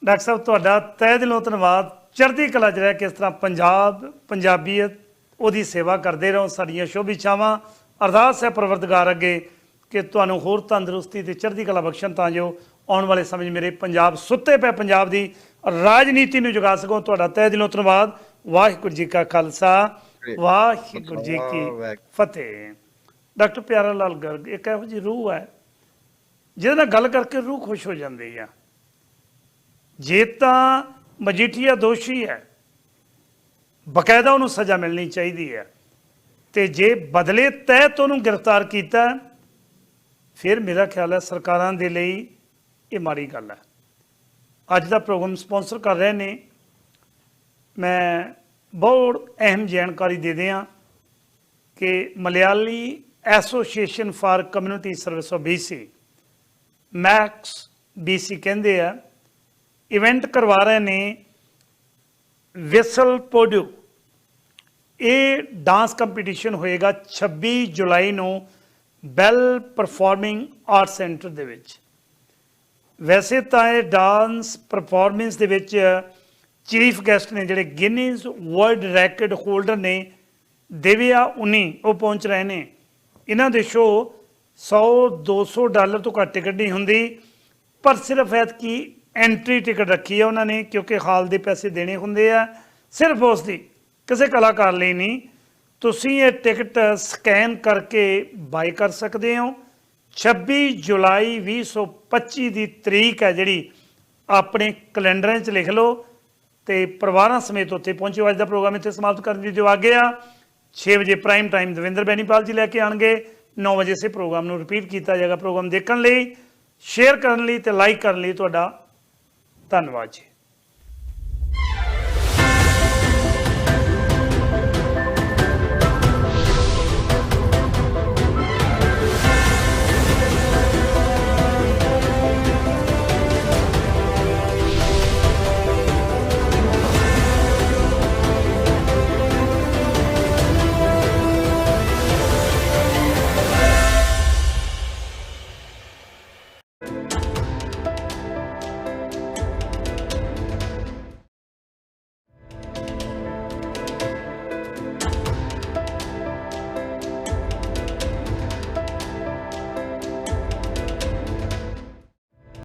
ਡਾਕਟਰ ਸਾਹਿਬ ਤੁਹਾਡਾ ਤਹਿ ਦਿਲੋਂ ਧੰਨਵਾਦ। ਚੜ੍ਹਦੀ ਕਲਾ ਚ ਰਹਿ ਕੇ ਇਸ ਤਰ੍ਹਾਂ ਪੰਜਾਬ ਪੰਜਾਬੀਅਤ ਉਹਦੀ ਸੇਵਾ ਕਰਦੇ ਰਹੋ। ਸਾਡੀਆਂ ਸ਼ੁਭ ਇੱਛਾਵਾਂ। ਅਰਦਾਸ ਹੈ ਪਰਵਰਦਗਾਰ ਅੱਗੇ ਕਿ ਤੁਹਾਨੂੰ ਹੋਰ ਤੰਦਰੁਸਤੀ ਤੇ ਚੜ੍ਹਦੀ ਕਲਾ ਬਖਸ਼ਣ ਤਾਂ ਜੋ ਆਉਣ ਵਾਲੇ ਸਮੇਂ ਮੇਰੇ ਪੰਜਾਬ ਸੁੱਤੇ ਪਏ ਪੰਜਾਬ ਦੀ ਰਾਜਨੀਤੀ ਨੂੰ ਜਗਾ ਸਕੋ। ਤੁਹਾਡਾ ਤਹਿ ਦਿਲੋਂ ਧੰਨਵਾਦ। ਵਾਹਿਗੁਰੂ ਜੀ ਕਾ ਖਾਲਸਾ। ਵਾਹਿਗੁਰੂ ਜੀ ਕੀ ਫਤਿਹ। ਡਾਕਟਰ ਪਿਆਰਾ ਲਾਲ ਗਰਗ ਇੱਕ ਇਹੋ ਜਿਹੀ ਰੂਹ ਹੈ ਜਿਹਦੇ ਨਾਲ ਗੱਲ ਕਰਕੇ ਰੂਹ ਖੁਸ਼ ਹੋ ਜਾਂਦੀ ਆ। ਜੇ ਤਾਂ ਮਜੀਠੀਆ ਦੋਸ਼ੀ ਹੈ, ਬਕਾਇਦਾ ਉਹਨੂੰ ਸਜ਼ਾ ਮਿਲਣੀ ਚਾਹੀਦੀ ਹੈ। ਤੇ ਜੇ ਬਦਲੇ ਤਹਿਤ ਉਹਨੂੰ ਗ੍ਰਿਫਤਾਰ ਕੀਤਾ, ਫਿਰ ਮੇਰਾ ਖਿਆਲ ਹੈ ਸਰਕਾਰਾਂ ਦੇ ਲਈ ਇਹ ਮਾੜੀ ਗੱਲ ਹੈ। ਅੱਜ ਦਾ ਪ੍ਰੋਗਰਾਮ ਸਪਾਂਸਰ ਕਰ ਰਹੇ ਨੇ। ਮੈਂ ਬਹੁਤ ਅਹਿਮ ਜਾਣਕਾਰੀ ਦੇ ਦਿਆਂ ਕਿ Malayali association for community service of BC Max BC ਕਹਿੰਦੇ ਆ ਇਵੈਂਟ ਕਰਵਾ ਰਹੇ ਨੇ ਵਿਸਲ ਪੋਡਿਓ ਇਹ ਡਾਂਸ ਕੰਪੀਟੀਸ਼ਨ ਹੋਏਗਾ 26 ਜੁਲਾਈ ਨੂੰ ਬੈਲ ਪਰਫਾਰਮਿੰਗ ਆਰਟ ਸੈਂਟਰ ਦੇ ਵਿੱਚ। ਵੈਸੇ ਤਾਂ ਇਹ ਡਾਂਸ ਪਰਫਾਰਮੈਂਸ ਦੇ ਵਿੱਚ ਚੀਫ ਗੈਸਟ ਨੇ ਜਿਹੜੇ ਗਿਨੀਜ਼ ਵਰਲਡ ਰੈਕਡ ਹੋਲਡਰ ਨੇ, ਦੇਵਿਆ ਉਨੀ, ਉਹ ਪਹੁੰਚ ਰਹੇ ਨੇ। ਇਹਨਾਂ ਦੇ ਸ਼ੋਅ 100 200 ਡਾਲਰ ਤੋਂ ਘੱਟ ਟਿਕਟ ਨਹੀਂ ਹੁੰਦੀ। ਪਰ ਸਿਰਫ ਐਤਕੀ ਐਂਟਰੀ ਟਿਕਟ ਰੱਖੀ ਹੈ ਉਹਨਾਂ ਨੇ, ਕਿਉਂਕਿ ਹਾਲ ਦੇ ਪੈਸੇ ਦੇਣੇ ਹੁੰਦੇ ਆ। ਸਿਰਫ ਉਸ ਦੀ, ਕਿਸੇ ਕਲਾਕਾਰ ਲਈ ਨਹੀਂ। ਤੁਸੀਂ ਇਹ ਟਿਕਟ ਸਕੈਨ ਕਰਕੇ ਬਾਈ ਕਰ ਸਕਦੇ ਹੋ। 26 ਜੁਲਾਈ 2025 ਦੀ ਤਰੀਕ ਹੈ ਜਿਹੜੀ, ਆਪਣੇ ਕੈਲੰਡਰਾਂ 'ਚ ਲਿਖ ਲਓ ਤੇ ਪਰਿਵਾਰਾਂ ਸਮੇਤ ਉੱਥੇ ਪਹੁੰਚੋ। ਅੱਜ ਦਾ ਪ੍ਰੋਗਰਾਮ ਇੱਥੇ ਸਮਾਪਤ ਕਰਨ ਦੀ ਜੋ ਆ ਗਿਆ 6 ਵਜੇ ਪ੍ਰਾਈਮ ਟਾਈਮ ਦਵਿੰਦਰ ਬੈਨੀਪਾਲ ਜੀ ਲੈ ਕੇ ਆਣਗੇ। 9 ਵਜੇ ਸੇ ਪ੍ਰੋਗਰਾਮ ਨੂੰ ਰਿਪੀਟ ਕੀਤਾ ਜਾਏਗਾ। ਪ੍ਰੋਗਰਾਮ ਦੇਖਣ ਲਈ ਸ਼ੇਅਰ ਕਰਨ ਲਈ ਤੇ ਲਾਈਕ ਕਰਨ ਲਈ ਤੁਹਾਡਾ ਧੰਨਵਾਦ ਜੀ।